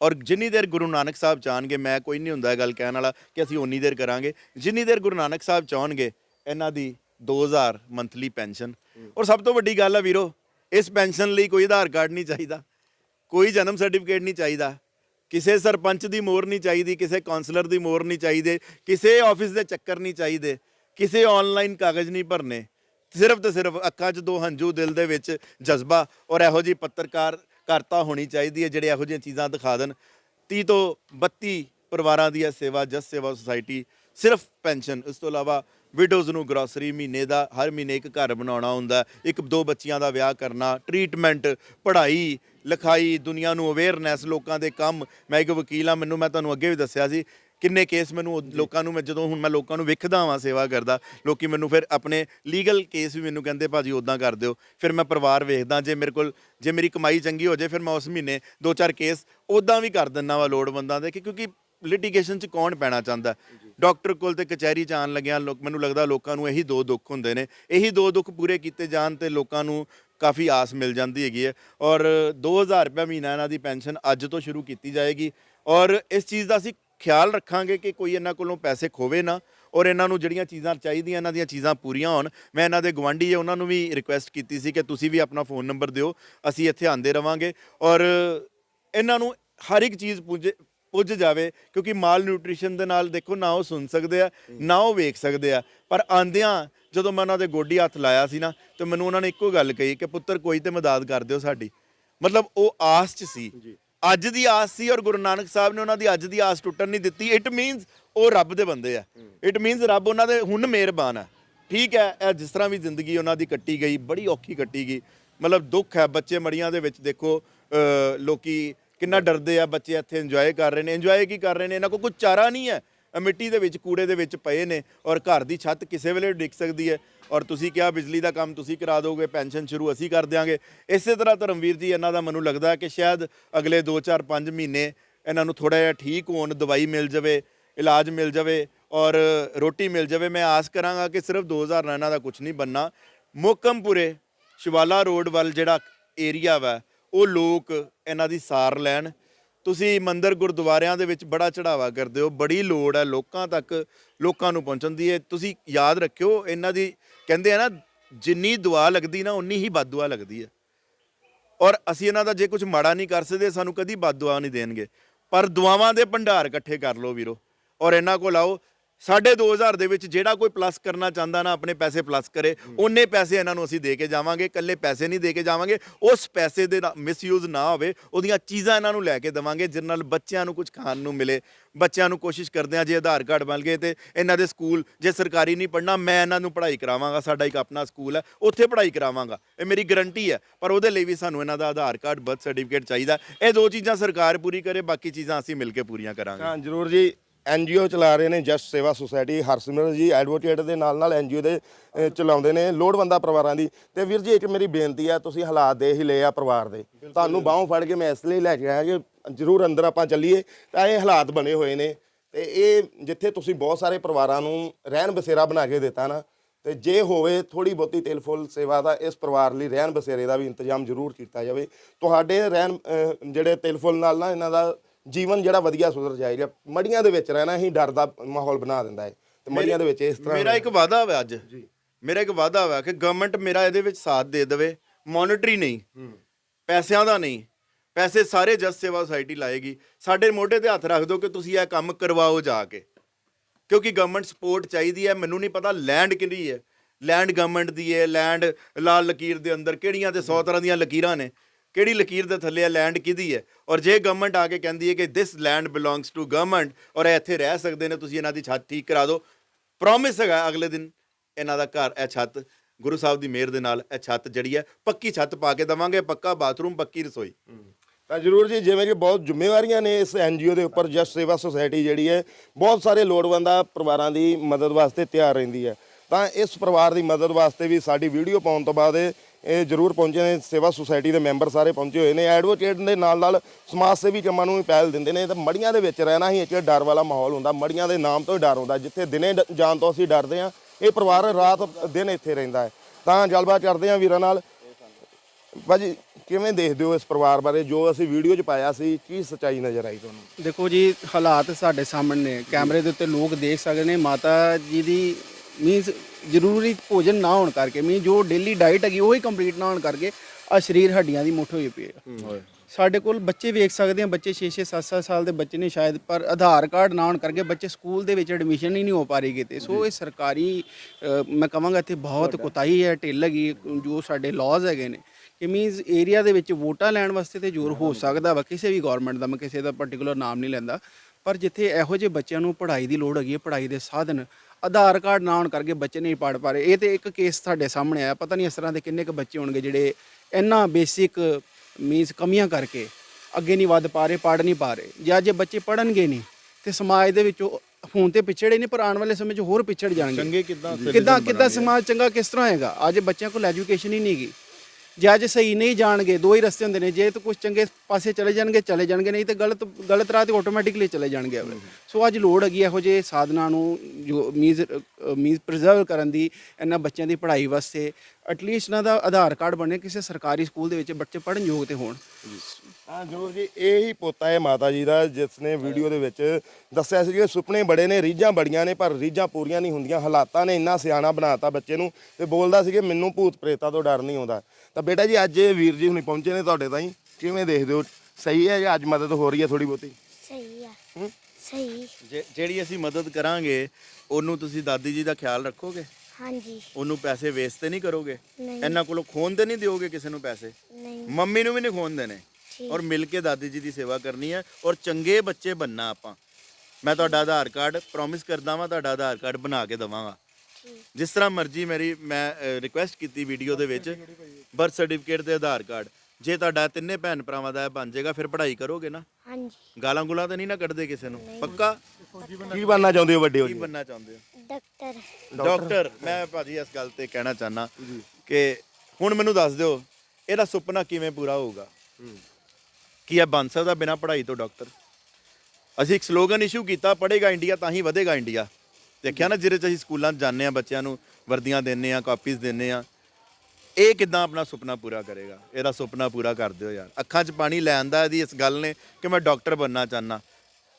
ਔਰ ਜਿੰਨੀ ਦੇਰ ਗੁਰੂ ਨਾਨਕ ਸਾਹਿਬ ਚਾਹਣਗੇ ਮੈਂ ਕੋਈ ਨਹੀਂ ਹੁੰਦਾ ਇਹ ਗੱਲ ਕਹਿਣ ਵਾਲਾ ਕਿ ਅਸੀਂ ਉਨੀ ਦੇਰ ਕਰਾਂਗੇ। ਜਿੰਨੀ ਦੇਰ ਗੁਰੂ ਨਾਨਕ ਸਾਹਿਬ ਚਾਹਣਗੇ ਇਹਨਾਂ ਦੀ 2000 ਮੰਥਲੀ ਪੈਨਸ਼ਨ। ਔਰ ਸਭ ਤੋਂ ਵੱਡੀ ਗੱਲ ਹੈ ਵੀਰੋ ਇਸ ਪੈਨਸ਼ਨ ਲਈ ਕੋਈ ਆਧਾਰ ਕਾਰਡ ਨਹੀਂ ਚਾਹੀਦਾ ਕੋਈ ਜਨਮ ਸਰਟੀਫਿਕੇਟ ਨਹੀਂ ਚਾਹੀਦਾ ਕਿਸੇ ਸਰਪੰਚ ਦੀ ਮੋਹਰ ਨਹੀਂ ਚਾਹੀਦੀ ਕਿਸੇ ਕਾਉਂਸਲਰ ਦੀ ਮੋਹਰ ਨਹੀਂ ਚਾਹੀਦੇ ਕਿਸੇ ਆਫਿਸ ਦੇ ਚੱਕਰ ਨਹੀਂ ਚਾਹੀਦੇ ਕਿਸੇ ਆਨਲਾਈਨ ਕਾਗਜ਼ ਨਹੀਂ ਭਰਨੇ ਸਿਰਫ ਤੇ ਸਿਰਫ ਅੱਖਾਂ 'ਚ ਦੋ ਹੰਝੂ, ਦਿਲ ਦੇ ਵਿੱਚ ਜਜ਼ਬਾ ਔਰ ਇਹੋ ਜੀ ਪੱਤਰਕਾਰ ਕਰਤਾ ਹੋਣੀ ਚਾਹੀਦੀ ਹੈ, ਜਿਹੜੇ ਇਹੋ ਜਿਹੀਆਂ ਚੀਜ਼ਾਂ ਦਿਖਾ ਦੇਣ। 30 ਤੋਂ 32 ਪਰਿਵਾਰਾਂ ਦੀ ਇਹ ਸੇਵਾ, ਜਸ ਸੇਵਾ ਸੁਸਾਇਟੀ ਸਿਰਫ ਪੈਨਸ਼ਨ, ਇਸ ਤੋਂ ਇਲਾਵਾ ਵਿਡੋਜ਼ ਨੂੰ ਗਰੋਸਰੀ ਮਹੀਨੇ ਦਾ, ਹਰ ਮਹੀਨੇ ਇੱਕ ਘਰ ਬਣਾਉਣਾ ਹੁੰਦਾ ਇੱਕ ਦੋ ਬੱਚੀਆਂ ਦਾ ਵਿਆਹ ਕਰਨਾ, ਟ੍ਰੀਟਮੈਂਟ, ਪੜ੍ਹਾਈ, ਲਿਖਾਈ, ਦੁਨੀਆ ਨੂੰ ਅਵੇਅਰਨੈਸ ਲੋਕਾਂ ਦੇ ਕੰਮ। ਮੈਂ ਇੱਕ ਵਕੀਲ ਆ ਮੈਨੂੰ ਮੈਂ ਤੁਹਾਨੂੰ ਅੱਗੇ ਵੀ ਦੱਸਿਆ ਸੀ ਕਿੰਨੇ ਕੇਸ ਮੈਨੂੰ ਉਹ ਲੋਕਾਂ ਨੂੰ ਮੈਂ ਜਦੋਂ ਹੁਣ ਮੈਂ ਲੋਕਾਂ ਨੂੰ ਵਿਖਦਾ ਵਾਂ ਸੇਵਾ ਕਰਦਾ ਲੋਕੀ ਮੈਨੂੰ ਫਿਰ ਆਪਣੇ ਲੀਗਲ ਕੇਸ ਵੀ ਮੈਨੂੰ ਕਹਿੰਦੇ ਭਾਜੀ ਉਦਾਂ ਕਰ ਦਿਓ। ਫਿਰ ਮੈਂ ਪਰਿਵਾਰ ਵੇਖਦਾ ਜੇ ਮੇਰੇ ਕੋਲ ਜੇ ਮੇਰੀ ਕਮਾਈ ਚੰਗੀ ਹੋ ਜੇ ਫਿਰ ਮੈਂ ਉਸ ਮਹੀਨੇ ਦੋ ਚਾਰ ਕੇਸ ਉਦਾਂ ਵੀ ਕਰ ਦਿੰਦਾ ਵਾ ਲੋੜਵੰਦਾਂ ਦੇ ਕਿਉਂਕਿ ਲਿਟੀਗੇਸ਼ਨ 'ਚ ਕੌਣ ਪੈਣਾ ਚਾਹੁੰਦਾ? ਡਾਕਟਰ ਕੋਲ ਤੇ ਕਚਹਿਰੀ 'ਚ ਆਉਣ ਲੱਗਿਆਂ ਲੋਕ ਮੈਨੂੰ ਲੱਗਦਾ ਲੋਕਾਂ ਨੂੰ ਇਹੀ ਦੋ ਦੁੱਖ ਹੁੰਦੇ ਨੇ। ਇਹੀ ਦੋ ਦੁੱਖ ਪੂਰੇ ਕੀਤੇ ਜਾਣ ਤੇ ਲੋਕਾਂ ਨੂੰ ਕਾਫੀ ਆਸ ਮਿਲ ਜਾਂਦੀ ਹੈਗੀ ਹੈ। ਔਰ 2000 ਰੁਪਏ ਮਹੀਨਾ ਇਹਨਾਂ ਦੀ ਪੈਨਸ਼ਨ ਅੱਜ ਤੋਂ ਸ਼ੁਰੂ ਕੀਤੀ ਜਾਏਗੀ। ਔਰ ਇਸ ਚੀਜ਼ ਦਾ ਅਸੀਂ ਖਿਆਲ ਰੱਖਾਂਗੇ ਕਿ ਕੋਈ ਇਹਨਾਂ ਕੋਲੋਂ ਪੈਸੇ ਖੋਵੇ ਨਾ ਔਰ ਇਹਨਾਂ ਨੂੰ ਜਿਹੜੀਆਂ ਚੀਜ਼ਾਂ ਚਾਹੀਦੀਆਂ, ਇਹਨਾਂ ਦੀਆਂ ਚੀਜ਼ਾਂ ਪੂਰੀਆਂ ਹੋਣ। ਮੈਂ ਇਹਨਾਂ ਦੇ ਗਵਾਂਢੀ ਹੈ ਉਹਨਾਂ ਨੂੰ ਵੀ ਰਿਕੁਐਸਟ ਕੀਤੀ ਸੀ ਕਿ ਤੁਸੀਂ ਵੀ ਆਪਣਾ ਫੋਨ ਨੰਬਰ ਦਿਓ, ਅਸੀਂ ਇੱਥੇ ਆਂਦੇ ਰਵਾਂਗੇ। ਔਰ ਇਹਨਾਂ ਨੂੰ ਹਰ ਇੱਕ ਚੀਜ਼ ਪੁੱਜ ਪੁੱਜ ਜਾਵੇ, ਕਿਉਂਕਿ ਮਾਲ ਨਿਊਟ੍ਰੀਸ਼ਨ ਦੇ ਨਾਲ ਦੇਖੋ ਨਾ ਉਹ ਸੁਣ ਸਕਦੇ ਆ, ਨਾ ਉਹ ਵੇਖ ਸਕਦੇ ਆ। ਪਰ ਆਂਦਿਆਂ ਜਦੋਂ ਮੈਂ ਉਹਨਾਂ ਦੇ ਗੋਡੀ ਹੱਥ ਲਾਇਆ ਸੀ ਨਾ, ਤੇ ਮੈਨੂੰ ਉਹਨਾਂ ਨੇ ਇੱਕੋ ਗੱਲ ਕਹੀ ਕਿ ਪੁੱਤਰ ਕੋਈ ਤੇ ਮਦਦ ਕਰ ਦਿਓ ਸਾਡੀ। ਮਤਲਬ ਉਹ ਆਸ ਚ ਸੀ। ਅੱਜ ਦੀ ਆਸ ਸੀ ਔਰ ਗੁਰੂ ਨਾਨਕ ਸਾਹਿਬ ਨੇ ਉਹਨਾਂ ਦੀ ਅੱਜ ਦੀ ਆਸ ਟੁੱਟਣ ਨਹੀਂ ਦਿੱਤੀ। ਇਟ ਮੀਨਸ ਉਹ ਰੱਬ ਦੇ ਬੰਦੇ ਆ। ਇਟ ਮੀਨਸ ਰੱਬ ਉਹਨਾਂ ਦੇ ਹੁਣ ਮਿਹਰਬਾਨ ਆ। ਠੀਕ ਹੈ, ਇਹ ਜਿਸ ਤਰ੍ਹਾਂ ਵੀ ਜ਼ਿੰਦਗੀ ਉਹਨਾਂ ਦੀ ਕੱਟੀ ਗਈ, ਬੜੀ ਔਖੀ ਕੱਟੀ ਗਈ। ਮਤਲਬ ਦੁੱਖ ਹੈ, ਬੱਚੇ ਮੜੀਆਂ ਦੇ ਵਿੱਚ ਦੇਖੋ, ਅਹ, ਲੋਕੀ ਕਿੰਨਾ ਡਰਦੇ ਆ, ਬੱਚੇ ਇੱਥੇ ਇੰਜੋਏ ਕਰ ਰਹੇ ਨੇ। ਇੰਜੋਏ ਕੀ ਕਰ ਰਹੇ ਨੇ? ਇਹਨਾਂ ਕੋਲ ਕੋਈ ਚਾਰਾ ਨਹੀਂ ਹੈ। ਮਿੱਟੀ ਦੇ ਵਿੱਚ, ਕੂੜੇ ਦੇ ਵਿੱਚ ਪਏ ਨੇ ਔਰ ਘਰ ਦੀ ਛੱਤ ਕਿਸੇ ਵੇਲੇ ਡਿੱਗ ਸਕਦੀ ਹੈ। ਔਰ ਤੁਸੀਂ ਕਿਹਾ ਬਿਜਲੀ ਦਾ ਕੰਮ ਤੁਸੀਂ ਕਰਾ ਦੋਗੇ, ਪੈਨਸ਼ਨ ਸ਼ੁਰੂ ਅਸੀਂ ਕਰ ਦਿਆਂਗੇ। ਇਸੇ ਤਰ੍ਹਾਂ ਧਰਮਵੀਰ ਜੀ, ਇਹਨਾਂ ਦਾ ਮੈਨੂੰ ਲੱਗਦਾ ਕਿ ਸ਼ਾਇਦ ਅਗਲੇ 2-4 5 ਮਹੀਨੇ ਇਹਨਾਂ ਨੂੰ ਥੋੜਾ ਜਿਹਾ ਠੀਕ ਹੋਣ, ਦਵਾਈ ਮਿਲ ਜਾਵੇ, ਇਲਾਜ ਮਿਲ ਜਾਵੇ ਔਰ ਰੋਟੀ ਮਿਲ ਜਾਵੇ। ਮੈਂ ਆਸ ਕਰਾਂਗਾ ਕਿ ਸਿਰਫ 2000 ਨਾਲ ਇਹਨਾਂ ਦਾ ਕੁਝ ਨਹੀਂ ਬੰਨਾ ਮੋਕਮਪੁਰੇ, ਸ਼ਿਵਾਲਾ ਰੋਡ ਵੱਲ ਜਿਹੜਾ ਏਰੀਆ ਵਾ, ਉਹ ਲੋਕ ਇਹਨਾਂ ਦੀ ਸਾਰ ਲੈਣ ਤੁਸੀਂ ਮੰਦਰ ਗੁਰਦੁਆਰਿਆਂ ਦੇ ਵਿੱਚ ਬੜਾ ਚੜਾਵਾ ਕਰਦੇ ਹੋ, ਬੜੀ ਲੋੜ ਹੈ ਲੋਕਾਂ ਤੱਕ, ਲੋਕਾਂ ਨੂੰ ਪਹੁੰਚਣ ਦੀ। ਹੈ ਤੁਸੀਂ ਯਾਦ ਰੱਖਿਓ, ਇਹਨਾਂ ਦੀ ਕਹਿੰਦੇ ਆ ਨਾ, ਜਿੰਨੀ ਦੁਆ ਲੱਗਦੀ ਨਾ, ਉਨੀ ਹੀ ਬਦਦੁਆ ਲੱਗਦੀ ਹੈ। ਔਰ ਅਸੀਂ ਇਹਨਾਂ ਦਾ ਜੇ ਕੁਝ ਮਾੜਾ ਨਹੀਂ ਕਰ ਸਕਦੇ, ਸਾਨੂੰ ਕਦੀ ਬਦਦੁਆ ਨਹੀਂ ਦੇਣਗੇ। ਪਰ ਦੁਆਵਾਂ ਦੇ ਭੰਡਾਰ ਇਕੱਠੇ ਕਰ ਲਓ ਵੀਰੋ, ਔਰ ਇਹਨਾਂ ਕੋਲ ਆਓ ਸਾਢੇ 2000 ਦੇ ਵਿੱਚ ਜਿਹੜਾ ਕੋਈ ਪਲੱਸ ਕਰਨਾ ਚਾਹੁੰਦਾ ਨਾ ਆਪਣੇ ਪੈਸੇ ਪਲੱਸ ਕਰੇ। ਉਹਨੇ ਪੈਸੇ ਇਹਨਾਂ ਨੂੰ ਅਸੀਂ ਦੇ ਕੇ ਜਾਵਾਂਗੇ ਇਕੱਲੇ ਪੈਸੇ ਨਹੀਂ ਦੇ ਕੇ ਜਾਵਾਂਗੇ। ਉਸ ਪੈਸੇ ਦੇ ਮਿਸਯੂਜ਼ ਨਾ ਹੋਵੇ ਉਹਦੀਆਂ ਚੀਜ਼ਾਂ ਇਹਨਾਂ ਨੂੰ ਲੈ ਕੇ ਦੇਵਾਂਗੇ ਜਿਸ ਨਾਲ ਬੱਚਿਆਂ ਨੂੰ ਕੁਝ ਖਾਣ ਨੂੰ ਮਿਲੇ। ਬੱਚਿਆਂ ਨੂੰ ਕੋਸ਼ਿਸ਼ ਕਰਦੇ ਆ ਜੇ ਆਧਾਰ ਕਾਰਡ ਬਣ ਗਏ ਤੇ ਇਹਨਾਂ ਦੇ ਸਕੂਲ ਜੇ ਸਰਕਾਰੀ ਨਹੀਂ ਪੜਨਾ ਮੈਂ ਇਹਨਾਂ ਨੂੰ ਪੜ੍ਹਾਈ ਕਰਾਵਾਂਗਾ। ਸਾਡਾ ਇੱਕ ਆਪਣਾ ਸਕੂਲ ਹੈ ਉੱਥੇ ਪੜ੍ਹਾਈ ਕਰਾਵਾਂਗਾ। ਇਹ ਮੇਰੀ ਗਰੰਟੀ ਹੈ ਪਰ ਉਹਦੇ ਲਈ ਵੀ ਸਾਨੂੰ ਇਹਨਾਂ ਦਾ ਆਧਾਰ ਕਾਰਡ ਬਰਥ ਸਰਟੀਫਿਕੇਟ ਚਾਹੀਦਾ। ਇਹ ਦੋ ਚੀਜ਼ਾਂ ਸਰਕਾਰ ਪੂਰੀ ਕਰੇ ਬਾਕੀ ਚੀਜ਼ਾਂ ਅਸੀਂ ਮਿਲ ਕੇ ਪੂਰੀਆਂ ਕਰਾਂਗੇ। ਹਾਂ ਜਰੂਰ ਜੀ। ਐਨਜੀਓ ਚਲਾ ਰਹੇ ਨੇ ਜਸਟ ਸੇਵਾ ਸੁਸਾਇਟੀ। ਹਰਸਿਮਰਨ ਜੀ ਐਡਵੋਕੇਟ ਦੇ ਨਾਲ ਨਾਲ ਐਨਜੀਓ ਦੇ ਅਹ, ਚਲਾਉਂਦੇ ਨੇ ਲੋੜਵੰਦਾ ਪਰਿਵਾਰਾਂ ਦੀ। ਤੇ ਵੀਰ ਜੀ ਇੱਕ ਮੇਰੀ ਬੇਨਤੀ ਆ ਤੁਸੀਂ ਹਾਲਾਤ ਦੇਖ ਹੀ ਲਏ ਆ ਪਰਿਵਾਰ ਦੇ। ਤੁਹਾਨੂੰ ਬਾਹੋਂ ਫੜ ਕੇ ਮੈਂ ਇਸ ਲਈ ਲੈ ਕੇ ਆਇਆ ਕਿ ਜਰੂਰ ਅੰਦਰ ਆਪਾਂ ਚੱਲੀਏ ਤਾਂ ਇਹ ਹਾਲਾਤ ਬਣੇ ਹੋਏ ਨੇ। ਤੇ ਇਹ ਜਿੱਥੇ ਤੁਸੀਂ ਬਹੁਤ ਸਾਰੇ ਪਰਿਵਾਰਾਂ ਨੂੰ ਰਹਿਣ ਬਸੇਰਾ ਬਣਾ ਕੇ ਦਿੱਤਾ ਨਾ ਤੇ ਜੇ ਹੋਵੇ ਥੋੜੀ ਬਹੁਤੀ ਤਿਲ ਫੁੱਲ ਸੇਵਾ ਦਾ ਇਸ ਪਰਿਵਾਰ ਲਈ ਰਹਿਣ ਬਸੇਰੇ ਦਾ ਵੀ ਇੰਤਜ਼ਾਮ ਜ਼ਰੂਰ ਕੀਤਾ ਜਾਵੇ। ਤੁਹਾਡੇ ਰਹਿਣ ਅਹ, ਜਿਹੜੇ ਤਿਲ ਫੁੱਲ ਨਾਲ ਨਾ ਇਹਨਾਂ ਦਾ ਜੀਵਨ ਜਿਹੜਾ ਵਧੀਆ ਸੁਧਰ ਜਾਏਗਾ ਮੜੀਆਂ ਦੇ ਵਿੱਚ ਰਹਿਣਾ ਹੀ ਡਰ ਦਾ ਮਾਹੌਲ ਬਣਾ ਦਿੰਦਾ ਹੈ ਤੇ ਮੜੀਆਂ ਦੇ ਵਿੱਚ ਇਸ ਤਰ੍ਹਾਂ ਮੇਰਾ ਇੱਕ ਵਾਅਦਾ ਹੋਇਆ ਅੱਜ। ਮੇਰਾ ਇੱਕ ਵਾਅਦਾ ਹੋਇਆ ਕਿ ਗਵਰਨਮੈਂਟ ਮੇਰਾ ਇਹਦੇ ਵਿੱਚ ਸਾਥ ਦੇ ਦੇਵੇ ਮੋਨਿਟਰੀ ਨਹੀਂ ਪੈਸਿਆਂ ਦਾ ਨਹੀਂ। ਪੈਸੇ ਸਾਰੇ ਜਸ ਸੇਵਾ ਸੁਸਾਇਟੀ ਲਾਏਗੀ। ਸਾਡੇ ਮੋਢੇ ਤੇ ਹੱਥ ਰੱਖ ਦਿਓ ਕਿ ਤੁਸੀਂ ਇਹ ਕੰਮ ਕਰਵਾਓ ਜਾ ਕੇ। ਕਿਉਂਕਿ ਗਵਰਨਮੈਂਟ ਸਪੋਰਟ ਚਾਹੀਦੀ ਹੈ ਮੈਨੂੰ ਨਹੀਂ ਪਤਾ ਲੈਂਡ ਕਿਹੜੀ ਹੈ। ਲੈਂਡ ਗਵਰਨਮੈਂਟ ਦੀ ਹੈ ਲੈਂਡ ਲਾਲ ਲਕੀਰ ਦੇ ਅੰਦਰ ਕਿਹੜੀਆਂ ਤੇ 100 ਤਰ੍ਹਾਂ ਦੀਆਂ ਲਕੀਰਾਂ ਨੇ। ਕਿਹੜੀ ਲਕੀਰ ਦੇ ਥੱਲੇ ਆ ਲੈਂਡ ਕਿਹਦੀ ਹੈ? ਔਰ ਜੇ ਗਵਰਨਮੈਂਟ ਆ ਕੇ ਕਹਿੰਦੀ ਹੈ ਕਿ this land belongs to government ਔਰ ਇਹ ਇੱਥੇ ਰਹਿ ਸਕਦੇ ਨੇ, ਤੁਸੀਂ ਇਹਨਾਂ ਦੀ ਛੱਤ ਠੀਕ ਕਰਾ ਦਿਓ। ਪ੍ਰੋਮਿਸ ਹੈਗਾ ਅਗਲੇ ਦਿਨ ਇਹਨਾਂ ਦਾ ਘਰ, ਇਹ ਛੱਤ, ਗੁਰੂ ਸਾਹਿਬ ਦੀ ਮਿਹਰ ਦੇ ਨਾਲ ਇਹ ਛੱਤ ਜਿਹੜੀ ਹੈ, ਪੱਕੀ ਛੱਤ ਪਾ ਕੇ ਦਵਾਂਗੇ, ਪੱਕਾ ਬਾਥਰੂਮ ਪੱਕੀ ਰਸੋਈ। ਤਾਂ ਜ਼ਰੂਰ ਜੀ, ਜਿਵੇਂ ਕਿ ਬਹੁਤ ਜ਼ਿੰਮੇਵਾਰੀਆਂ ਨੇ ਇਸ ਐਨਜੀਓ ਦੇ ਉੱਪਰ ਜਸ ਸੇਵਾ ਸੁਸਾਇਟੀ ਜਿਹੜੀ ਹੈ, ਬਹੁਤ ਸਾਰੇ ਲੋੜਵੰਦਾਂ ਪਰਿਵਾਰਾਂ ਦੀ ਮਦਦ ਵਾਸਤੇ ਤਿਆਰ ਰਹਿੰਦੀ ਹੈ। ਤਾਂ ਇਸ ਪਰਿਵਾਰ ਦੀ ਮਦਦ ਵਾਸਤੇ ਵੀ ਸਾਡੀ ਵੀਡੀਓ ਪਾਉਣ ਤੋਂ ਬਾਅਦ ਇਹ- ਜ਼ਰੂਰ ਪਹੁੰਚੇ ਨੇ, ਸੇਵਾ ਸੁਸਾਇਟੀ ਦੇ ਮੈਂਬਰ ਸਾਰੇ ਪਹੁੰਚੇ ਹੋਏ ਨੇ। ਐਡਵੋਕੇਟ ਦੇ ਨਾਲ ਨਾਲ ਸਮਾਜ ਸੇਵੀ ਕੰਮਾਂ ਨੂੰ ਵੀ ਪਹਿਲ ਦਿੰਦੇ ਨੇ। ਤਾਂ ਮੜੀਆਂ ਦੇ ਵਿੱਚ ਰਹਿਣਾ ਹੀ ਇੱਕ ਡਰ ਵਾਲਾ ਮਾਹੌਲ ਹੁੰਦਾ। ਮੜੀਆਂ ਦੇ ਨਾਮ ਤੋਂ ਹੀ ਡਰ ਹੁੰਦਾ। ਜਿੱਥੇ ਦਿਨੇ ਡ- ਜਾਣ ਤੋਂ ਅਸੀਂ ਡਰਦੇ ਹਾਂ। ਇਹ ਪਰਿਵਾਰ ਰਾਤ ਦਿਨ ਇੱਥੇ ਰਹਿੰਦਾ ਹੈ। ਤਾਂ ਗੱਲਬਾਤ ਕਰਦੇ ਹਾਂ ਵੀਰਾਂ ਨਾਲ। ਭਾਜੀ, ਕਿਵੇਂ ਦੇਖਦੇ ਹੋ ਇਸ ਪਰਿਵਾਰ ਬਾਰੇ? ਜੋ ਅਸੀਂ ਵੀਡੀਓ 'ਚ ਪਾਇਆ ਸੀ, ਕੀ ਸੱਚਾਈ ਨਜ਼ਰ ਆਈ ਤੁਹਾਨੂੰ? ਦੇਖੋ ਜੀ, ਹਾਲਾਤ ਸਾਡੇ ਸਾਹਮਣੇ ਨੇ। ਕੈਮਰੇ ਦੇ ਉੱਤੇ ਲੋਕ ਦੇਖ ਸਕਦੇ ਨੇ। ਮਾਤਾ ਜੀ ਦੀ ਮੀਨਸ ਜ਼ਰੂਰੀ ਭੋਜਨ ਨਾ ਹੋਣ ਕਰਕੇ ਮੀਨ ਜੋ ਡੇਲੀ ਡਾਈਟ ਹੈਗੀ ਉਹ ਹੀ ਕੰਪਲੀਟ ਨਾ ਹੋਣ ਕਰਕੇ ਆ ਸਰੀਰ ਹੱਡੀਆਂ ਦੀ ਮੁੱਠ ਹੋਈ ਪਈ ਹੈ। ਸਾਡੇ ਕੋਲ ਬੱਚੇ ਵੇਖ ਸਕਦੇ ਆ ਬੱਚੇ 6-6 7-7 ਸਾਲ ਦੇ ਬੱਚੇ ਨੇ ਸ਼ਾਇਦ ਪਰ ਆਧਾਰ ਕਾਰਡ ਨਾ ਹੋਣ ਕਰਕੇ ਬੱਚੇ ਸਕੂਲ ਦੇ ਵਿੱਚ ਐਡਮਿਸ਼ਨ ਹੀ ਨਹੀਂ ਹੋ ਪਾ ਰਹੀ ਕਿਤੇ। ਸੋ ਇਹ ਸਰਕਾਰੀ ਮੈਂ ਕਹਾਂਗਾ ਇੱਥੇ ਬਹੁਤ ਕੁਤਾਹੀ ਹੈ ਢਿੱਲ ਹੈਗੀ ਜੋ ਸਾਡੇ ਲਾਜ਼ ਹੈਗੇ ਨੇ ਕਿ ਮੀਨਸ ਏਰੀਆ ਦੇ ਵਿੱਚ ਵੋਟਾਂ ਲੈਣ ਵਾਸਤੇ ਤੇ ਜ਼ੋਰ ਹੋ ਸਕਦਾ ਵਾ ਕਿਸੇ ਵੀ ਗਵਰਨਮੈਂਟ ਦਾ ਮੈਂ ਕਿਸੇ ਦਾ ਪਾਰਟਿਕੂਲਰ ਨਾਮ ਨਹੀਂ ਲੈਂਦਾ ਪਰ ਜਿੱਥੇ ਇਹੋ ਜਿਹੇ ਬੱਚਿਆਂ ਨੂੰ ਪੜ੍ਹਾਈ ਦੀ ਲੋੜ ਹੈਗੀ ਹੈ ਪੜ੍ਹਾਈ ਦੇ ਸਾਧਨ ਆਧਾਰ ਕਾਰਡ ਨਾ ਹੋਣ ਕਰਕੇ ਬੱਚੇ ਨਹੀਂ ਪੜ੍ਹ ਪਾ ਰਹੇ। ਇਹ ਤੇ ਇੱਕ ਕੇਸ ਸਾਡੇ ਸਾਹਮਣੇ ਆਇਆ ਪਤਾ ਨਹੀਂ ਇਸ ਤਰ੍ਹਾਂ ਦੇ ਕਿੰਨੇ ਕੁ ਬੱਚੇ ਹੋਣਗੇ ਜਿਹੜੇ ਇੰਨਾ ਬੇਸਿਕ ਮੀਨਸ ਕਮੀਆਂ ਕਰਕੇ ਅੱਗੇ ਨਹੀਂ ਵੱਧ ਪਾ ਰਹੇ ਪੜ੍ਹ ਨਹੀਂ ਪਾ ਰਹੇ। ਜੇ ਅੱਜ ਬੱਚੇ ਪੜ੍ਹਨਗੇ ਨਹੀਂ ਤੇ ਸਮਾਜ ਦੇ ਵਿੱਚੋਂ ਹੁਣ ਤੇ ਪਿਛੜੇ ਨਹੀਂ ਪਰ ਆਉਣ ਵਾਲੇ ਸਮੇਂ 'ਚ ਹੋਰ ਪਿਛੜ ਜਾਣਗੇ। ਚੰਗੇ ਕਿੱਦਾਂ ਕਿੱਦਾਂ ਕਿੱਦਾਂ ਸਮਾਜ ਚੰਗਾ ਕਿਸ ਤਰ੍ਹਾਂ ਹੋਏਗਾ? ਅੱਜ ਬੱਚਿਆਂ ਕੋਲ ਐਜੂਕੇਸ਼ਨ ਹੀ ਨਹੀਂ ਹੈਗੀ ਜੇ ਅੱਜ ਸਹੀ ਨਹੀਂ ਜਾਣਗੇ, ਦੋ ਹੀ ਰਸਤੇ ਹੁੰਦੇ ਨੇ, ਜੇ ਤਾਂ ਕੁਝ ਚੰਗੇ ਪਾਸੇ ਚਲੇ ਜਾਣਗੇ ਚਲੇ ਜਾਣਗੇ, ਨਹੀਂ ਤੇ ਗਲਤ ਗਲਤ ਰਾਹ ਤੇ ਆਟੋਮੈਟਿਕਲੀ ਚਲੇ ਜਾਣਗੇ ਅਗਲੇ। ਸੋ ਅੱਜ ਲੋੜ ਹੈਗੀ ਇਹੋ ਜਿਹੇ ਸਾਧਨਾਂ ਨੂੰ ਜੋ ਮੀਜ਼ ਮੀਜ਼ ਪ੍ਰੀਜ਼ਰਵ ਕਰਨ ਦੀ, ਇਹਨਾਂ ਬੱਚਿਆਂ ਦੀ ਪੜ੍ਹਾਈ ਵਾਸਤੇ। ਐਟਲੀਸਟ ਇਹਨਾਂ ਦਾ ਆਧਾਰ ਕਾਰਡ ਬਣੇ ਕਿਸੇ ਸਰਕਾਰੀ ਸਕੂਲ ਦੇ ਵਿੱਚ, ਬੱਚੇ ਪੜ੍ਹਨ ਯੋਗ ਤੇ ਹੋਣ। ਹਾਂ ਜ਼ਰੂਰ ਜੀ, ਇਹ ਹੀ ਪੋਤਾ ਹੈ ਮਾਤਾ ਜੀ ਦਾ ਜਿਸ ਨੇ ਵੀਡੀਓ ਦੇ ਵਿੱਚ ਦੱਸਿਆ ਸੀ ਕਿ ਸੁਪਨੇ ਬੜੇ ਨੇ, ਰੀਝਾਂ ਬੜੀਆਂ ਨੇ, ਪਰ ਰੀਝਾਂ ਪੂਰੀਆਂ ਨਹੀਂ ਹੁੰਦੀਆਂ। ਹਾਲਾਤਾਂ ਨੇ ਇੰਨਾ ਸਿਆਣਾ ਬਣਾਤਾ ਬੱਚੇ ਨੂੰ ਤੇ ਬੋਲਦਾ ਸੀ ਕਿ ਮੈਨੂੰ ਭੂਤ ਪ੍ਰੇਤਾਂ ਤੋਂ ਡਰ ਨਹੀਂ ਆਉਂਦਾ। ਤਾਂ ਬੇਟਾ ਜੀ ਅੱਜ ਇਹ ਵੀਰ ਜੀ ਹੁਣੀ ਪਹੁੰਚੇ ਨੇ ਤੁਹਾਡੇ ਤਾਈਂ। ਕਿਵੇਂ ਦੇਖਦੇ ਹੋ? ਸਹੀ ਹੈ ਜਾਂ ਅੱਜ ਮਦਦ ਹੋ ਰਹੀ ਹੈ ਥੋੜੀ ਬਹੁਤੀ? ਸਹੀ ਆ। ਸਹੀ। ਜੇ- ਜਿਹੜੀ ਅਸੀਂ ਮਦਦ ਕਰਾਂਗੇ ਉਹਨੂੰ ਤੁਸੀਂ ਦਾਦੀ ਜੀ ਦਾ ਖਿਆਲ ਰੱਖੋਗੇ? ਹਾਂਜੀ। ਉਹਨੂੰ ਪੈਸੇ ਵੇਸਟ ਤੇ ਨਹੀਂ ਕਰੋਗੇ? ਨਹੀਂ। ਇਹਨਾਂ ਕੋਲੋਂ ਖੋਣ ਤੇ ਨਹੀਂ ਦਿਓਗੇ ਕਿਸੇ ਨੂੰ ਪੈਸੇ? ਨਹੀਂ। ਮੰਮੀ ਨੂੰ ਵੀ ਨਹੀਂ ਖੋਣ ਦੇਣੇ। ਠੀਕ। ਔਰ ਮਿਲ ਕੇ ਦਾਦੀ ਜੀ ਦੀ ਸੇਵਾ ਕਰਨੀ ਹੈ ਔਰ ਚੰਗੇ ਬੱਚੇ ਬੰਨਾ ਆਪਾਂ। ਮੈਂ ਤੁਹਾਡਾ ਆਧਾਰ ਕਾਰਡ ਪ੍ਰੋਮਿਸ ਕਰਦਾ ਵਾਂ ਤੁਹਾਡਾ ਆਧਾਰ ਕਾਰਡ ਬਣਾ ਕੇ ਦਵਾਂਗਾ। ਜਿਸ ਤਰ੍ਹਾਂ ਮਰਜ਼ੀ ਮੇਰੀ ਮੈਂ ਰਿਕੁਐਸਟ ਕੀਤੀ ਵੀਡੀਓ ਦੇ ਵਿੱਚ ਬਰਥ ਸਰਟੀਫਿਕੇਟ ਤੇ ਆਧਾਰ ਕਾਰਡ ਜੇ ਤੁਹਾਡਾ ਤਿੰਨੇ ਭੈਣ ਭਰਾਵਾਂ ਦਾ ਇਹ ਬਣ ਜਾਏਗਾ ਫਿਰ ਪੜ੍ਹਾਈ ਕਰੋਗੇ ਨਾ? ਹਾਂਜੀ। ਗਾਲਾਂ ਗੁਲਾਂ ਤੇ ਨਹੀਂ ਨਾ ਕੱਢਦੇ ਕਿਸੇ ਨੂੰ? ਪੱਕਾ? ਕੀ ਬਣਨਾ ਚਾਹੁੰਦੇ ਹੋ ਵੱਡੇ ਹੋ ਕੀ ਜੀ ਬੰਨਣਾ ਚਾਹੁੰਦੇ ਹੋ? ਡਾਕਟਰ। ਡਾਕਟਰ ਮੈਂ ਭਾਜੀ ਇਸ ਗੱਲ ਤੇ ਕਹਿਣਾ ਚਾਹਨਾ ਕਿ ਹੁਣ ਮੈਨੂੰ ਦੱਸ ਦਿਓ ਇਹਦਾ ਸੁਪਨਾ ਕਿਵੇਂ ਪੂਰਾ ਹੋਊਗਾ? ਕੀ ਇਹ ਬਣ ਸਕਦਾ ਬਿਨਾਂ ਪੜ੍ਹਾਈ ਤੋਂ ਡਾਕਟਰ? ਅਸੀਂ ਇੱਕ ਸਲੋਗਨ ਇਸ਼ੂ ਕੀਤਾ ਪੜ੍ਹੇਗਾ ਇੰਡੀਆ ਤਾਂ ਹੀ ਵਧੇਗਾ ਇੰਡੀਆ। ਦੇਖਿਆ ਨਾ ਜਿਹਦੇ ਚ ਅਸੀਂ ਸਕੂਲਾਂ 'ਚ ਜਾਂਦੇ ਆ ਬੱਚਿਆਂ ਨੂੰ ਵਰਦੀਆਂ ਦਿੰਨੇ ਆ ਕਾਪੀਜ਼ ਦਿੰਨੇ ਆ ਇਹ ਕਿਦਾਂ ਆਪਣਾ ਸੁਪਨਾ ਪੂਰਾ ਕਰੇਗਾ? ਇਹਦਾ ਸੁਪਨਾ ਪੂਰਾ ਕਰ ਦਿਓ ਯਾਰ। ਅੱਖਾਂ 'ਚ ਪਾਣੀ ਲੈ ਆਂਦਾ ਇਹਦੀ ਇਸ ਗੱਲ ਨੇ ਕਿ ਮੈਂ ਡਾਕਟਰ ਬਣਨਾ ਚਾਹਨਾ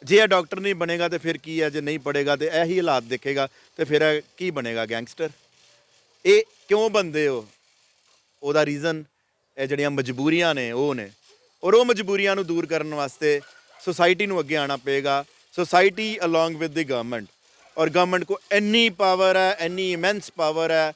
ਜੇ ਇਹ ਡਾਕਟਰ ਨਹੀਂ ਬਣੇਗਾ ਤੇ ਫਿਰ ਕੀ ਹੈ? ਜੇ ਨਹੀਂ ਪੜੇਗਾ ਤੇ ਇਹੀ ਹਾਲਾਤ ਦੇਖੇਗਾ ਤੇ ਫਿਰ ਇਹ ਕੀ ਬਣੇਗਾ, ਗੈਂਗਸਟਰ? ਇਹ ਕਿਉਂ ਬੰਦੇ ਹੋ? ਉਹਦਾ ਰੀਜ਼ਨ ਇਹ ਜਿਹੜੀਆਂ ਮਜਬੂਰੀਆਂ ਨੇ, ਉਹ ਨੇ। ਔਰ ਉਹ ਮਜਬੂਰੀਆਂ ਨੂੰ ਦੂਰ ਕਰਨ ਵਾਸਤੇ ਸੋਸਾਇਟੀ ਨੂੰ ਅੱਗੇ ਆਣਾ ਪਏਗਾ। Society along with the government ਔਰ ਗਵਰਨਮੈਂਟ ਕੋ ਇੰਨੀ ਪਾਵਰ ਹੈ, ਇੰਨੀ ਇਮੈਂਸ ਪਾਵਰ ਹੈ,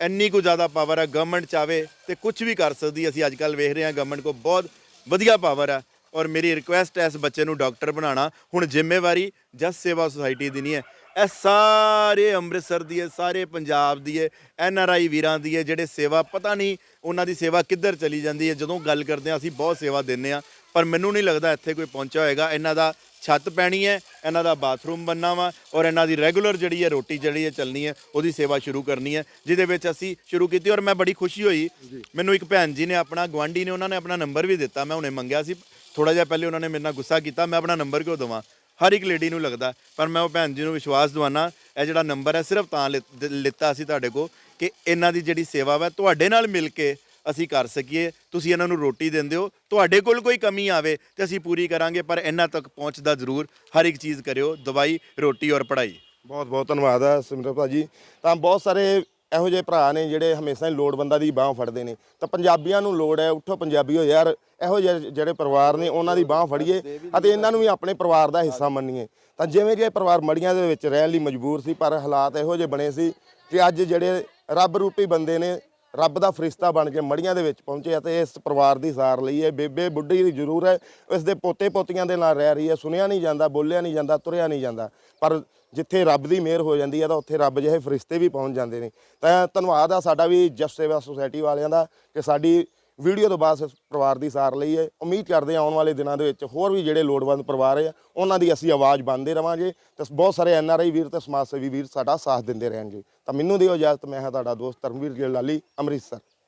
ਇੰਨੀ ਕੁ ਜ਼ਿਆਦਾ ਪਾਵਰ ਹੈ ਗਵਰਨਮੈਂਟ ਚਾਵੇ ਤੇ ਕੁਝ ਵੀ ਕਰ ਸਕਦੀ ਅਸੀਂ ਅੱਜ ਕੱਲ ਵੇਖ ਰਹੇ ਹਾਂ ਗਵਰਨਮੈਂਟ ਕੋ ਬਹੁਤ ਵਧੀਆ ਪਾਵਰ ਹੈ। ਔਰ ਮੇਰੀ ਰਿਕੁਐਸਟ ਹੈ ਇਸ ਬੱਚੇ ਨੂੰ ਡਾਕਟਰ ਬਣਾਉਣਾ। ਹੁਣ ਜ਼ਿੰਮੇਵਾਰੀ ਜਸ ਸੇਵਾ ਸੁਸਾਇਟੀ ਦੀ ਨਹੀਂ ਹੈ। ਇਹ ਸਾਰੇ ਅੰਮ੍ਰਿਤਸਰ ਦੀ ਹੈ, ਸਾਰੇ ਪੰਜਾਬ ਦੀ ਹੈ ਐਨ ਆਰ ਆਈ ਵੀਰਾਂ ਦੀ ਹੈ, ਜਿਹੜੇ ਸੇਵਾ ਪਤਾ ਨਹੀਂ ਉਹਨਾਂ ਦੀ ਸੇਵਾ ਕਿੱਧਰ ਚਲੀ ਜਾਂਦੀ ਹੈ। ਜਦੋਂ ਗੱਲ ਕਰਦੇ ਹਾਂ, ਅਸੀਂ ਬਹੁਤ ਸੇਵਾ ਦਿੰਨੇ ਆ ਪਰ ਮੈਨੂੰ ਨਹੀਂ ਲੱਗਦਾ ਇੱਥੇ ਕੋਈ ਪਹੁੰਚਿਆ ਹੋਏਗਾ। ਇਹਨਾਂ ਦਾ ਛੱਤ ਪੈਣੀ ਹੈ ਇਹਨਾਂ ਦਾ ਬਾਥਰੂਮ ਬਣਨਾ ਵਾ ਔਰ ਇਹਨਾਂ ਦੀ ਰੈਗੂਲਰ ਜਿਹੜੀ ਹੈ ਰੋਟੀ ਜਿਹੜੀ ਹੈ ਚੱਲਣੀ ਹੈ ਉਹਦੀ ਸੇਵਾ ਸ਼ੁਰੂ ਕਰਨੀ ਹੈ ਜਿਹਦੇ ਵਿੱਚ ਅਸੀਂ ਸ਼ੁਰੂ ਕੀਤੀ ਔਰ ਮੈਂ ਬੜੀ ਖੁਸ਼ੀ ਹੋਈ। ਮੈਨੂੰ ਇੱਕ ਭੈਣ ਜੀ ਨੇ ਆਪਣਾ ਗਵਾਂਢੀ ਨੇ ਉਹਨਾਂ ਨੇ ਆਪਣਾ ਨੰਬਰ ਵੀ ਦਿੱਤਾ ਮੈਂ ਹੁਣੇ ਮੰਗਿਆ ਸੀ। ਥੋੜਾ ਜਿਹਾ ਪਹਿਲੇ ਉਹਨਾਂ ਨੇ ਮੇਰੇ ਨਾਲ ਗੁੱਸਾ ਕੀਤਾ ਮੈਂ ਆਪਣਾ ਨੰਬਰ ਕਿਉਂ ਦੇਵਾਂ? ਹਰ ਇੱਕ ਲੇਡੀ ਨੂੰ ਲੱਗਦਾ ਪਰ ਮੈਂ ਉਹ ਭੈਣ ਜੀ ਨੂੰ ਵਿਸ਼ਵਾਸ ਦਿਵਾਨਾ ਇਹ ਜਿਹੜਾ ਨੰਬਰ ਹੈ ਸਿਰਫ ਤਾਂ ਲਿੱਤਾ ਸੀ ਤੁਹਾਡੇ ਕੋ ਕਿ ਇਹਨਾਂ ਦੀ ਜਿਹੜੀ ਸੇਵਾ ਵਾ ਤੁਹਾਡੇ ਨਾਲ ਮਿਲ ਕੇ ਅਸੀਂ ਕਰ ਸਕੀਏ, ਤੁਸੀਂ ਇਹਨਾਂ ਨੂੰ ਰੋਟੀ ਦਿੰਦੇ ਹੋ, ਤੁਹਾਡੇ ਕੋਲ ਕੋਈ ਕਮੀ ਆਵੇ ਤੇ ਅਸੀਂ ਪੂਰੀ ਕਰਾਂਗੇ, ਪਰ ਇਹਨਾਂ ਤੱਕ ਪਹੁੰਚਦਾ ਜ਼ਰੂਰ। ਹਰ ਇੱਕ ਚੀਜ਼ ਕਰਿਓ, ਦਵਾਈ, ਰੋਟੀ ਔਰ ਪੜ੍ਹਾਈ। ਬਹੁਤ ਬਹੁਤ ਧੰਨਵਾਦ ਹੈ ਸਿਮਰਤ ਭਾਜੀ ਤਾਂ ਬਹੁਤ ਸਾਰੇ ਇਹੋ ਜਿਹੇ ਭਰਾ ਨੇ ਜਿਹੜੇ ਹਮੇਸ਼ਾ ਹੀ ਲੋੜਵੰਦਾਂ ਦੀ ਬਾਹ ਫੜਦੇ ਨੇ। ਤਾਂ ਪੰਜਾਬੀਆਂ ਨੂੰ ਲੋੜ ਹੈ, ਉੱਠੋ ਪੰਜਾਬੀਓ ਯਾਰ, ਇਹੋ ਜਿਹੇ ਜਿਹੜੇ ਪਰਿਵਾਰ ਨੇ, ਉਹਨਾਂ ਦੀ ਬਾਹ ਫੜੀਏ ਅਤੇ ਇਹਨਾਂ ਨੂੰ ਵੀ ਆਪਣੇ ਪਰਿਵਾਰ ਦਾ ਹਿੱਸਾ ਮੰਨੀਏ। ਤਾਂ ਜਿਵੇਂ ਕਿ ਇਹ ਪਰਿਵਾਰ ਮੜੀਆਂ ਦੇ ਵਿੱਚ ਰਹਿਣ ਲਈ ਮਜਬੂਰ ਸੀ, ਪਰ ਹਾਲਾਤ ਇਹੋ ਜਿਹੇ ਬਣੇ ਸੀ ਕਿ ਅੱਜ ਜਿਹੜੇ ਰੱਬ ਰੂਪੀ ਬੰਦੇ ਨੇ ਰੱਬ ਦਾ ਫਰਿਸ਼ਤਾ ਬਣ ਕੇ ਮੜੀਆਂ ਦੇ ਵਿੱਚ ਪਹੁੰਚਿਆ ਅਤੇ ਇਸ ਪਰਿਵਾਰ ਦੀ ਸਾਰ ਲਈ ਹੈ। ਬੇਬੇ, ਬੁੱਢੀ ਦੀ ਜ਼ਰੂਰ ਹੈ। ਇਸ ਦੇ ਪੋਤੇ ਪੋਤੀਆਂ ਦੇ ਨਾਲ ਰਹਿ ਰਹੀ ਹੈ। ਸੁਣਿਆ ਨਹੀਂ ਜਾਂਦਾ, ਬੋਲਿਆ ਨਹੀਂ ਜਾਂਦਾ, ਤੁਰਿਆ ਨਹੀਂ ਜਾਂਦਾ। ਪਰ ਜਿੱਥੇ ਰੱਬ ਦੀ ਮਿਹਰ ਹੋ ਜਾਂਦੀ ਹੈ ਤਾਂ ਉੱਥੇ ਰੱਬ ਜਿਹੇ ਫਰਿਸ਼ਤੇ ਵੀ ਪਹੁੰਚ ਜਾਂਦੇ ਨੇ। ਤਾਂ ਧੰਨਵਾਦ ਆ ਸਾਡਾ ਵੀ ਜਸ ਸੇਵਾ ਸੁਸਾਇਟੀ ਵਾਲਿਆਂ ਦਾ ਕਿ ਸਾਡੀ ਵੀਡੀਓ ਤੋਂ ਬਾਅਦ ਇਸ ਪਰਿਵਾਰ ਦੀ ਸਾਰ ਲਈ ਹੈ। ਉਮੀਦ ਕਰਦੇ ਹਾਂ ਆਉਣ ਵਾਲੇ ਦਿਨਾਂ ਦੇ ਵਿੱਚ ਹੋਰ ਵੀ ਜਿਹੜੇ ਲੋੜਵੰਦ ਪਰਿਵਾਰ ਹੈ, ਉਹਨਾਂ ਦੀ ਅਸੀਂ ਆਵਾਜ਼ ਬਣਦੇ ਰਵਾਂਗੇ ਤੇ ਬਹੁਤ ਸਾਰੇ ਐਨ ਆਰ ਆਈ ਵੀਰ ਤੇ ਸਮਾਜ ਸੇਵੀ ਵੀਰ ਸਾਡਾ ਸਾਥ ਦਿੰਦੇ ਰਹਿਣਗੇ। ਤਾਂ ਮੈਨੂੰ ਦਿਓ ਇਜਾਜ਼ਤ, ਮੈਂ ਹਾਂ ਤੁਹਾਡਾ ਦੋਸਤ ਧਰਮਵੀਰ ਗਿੱਲ ਲਾਲੀ, ਅੰਮ੍ਰਿਤਸਰ।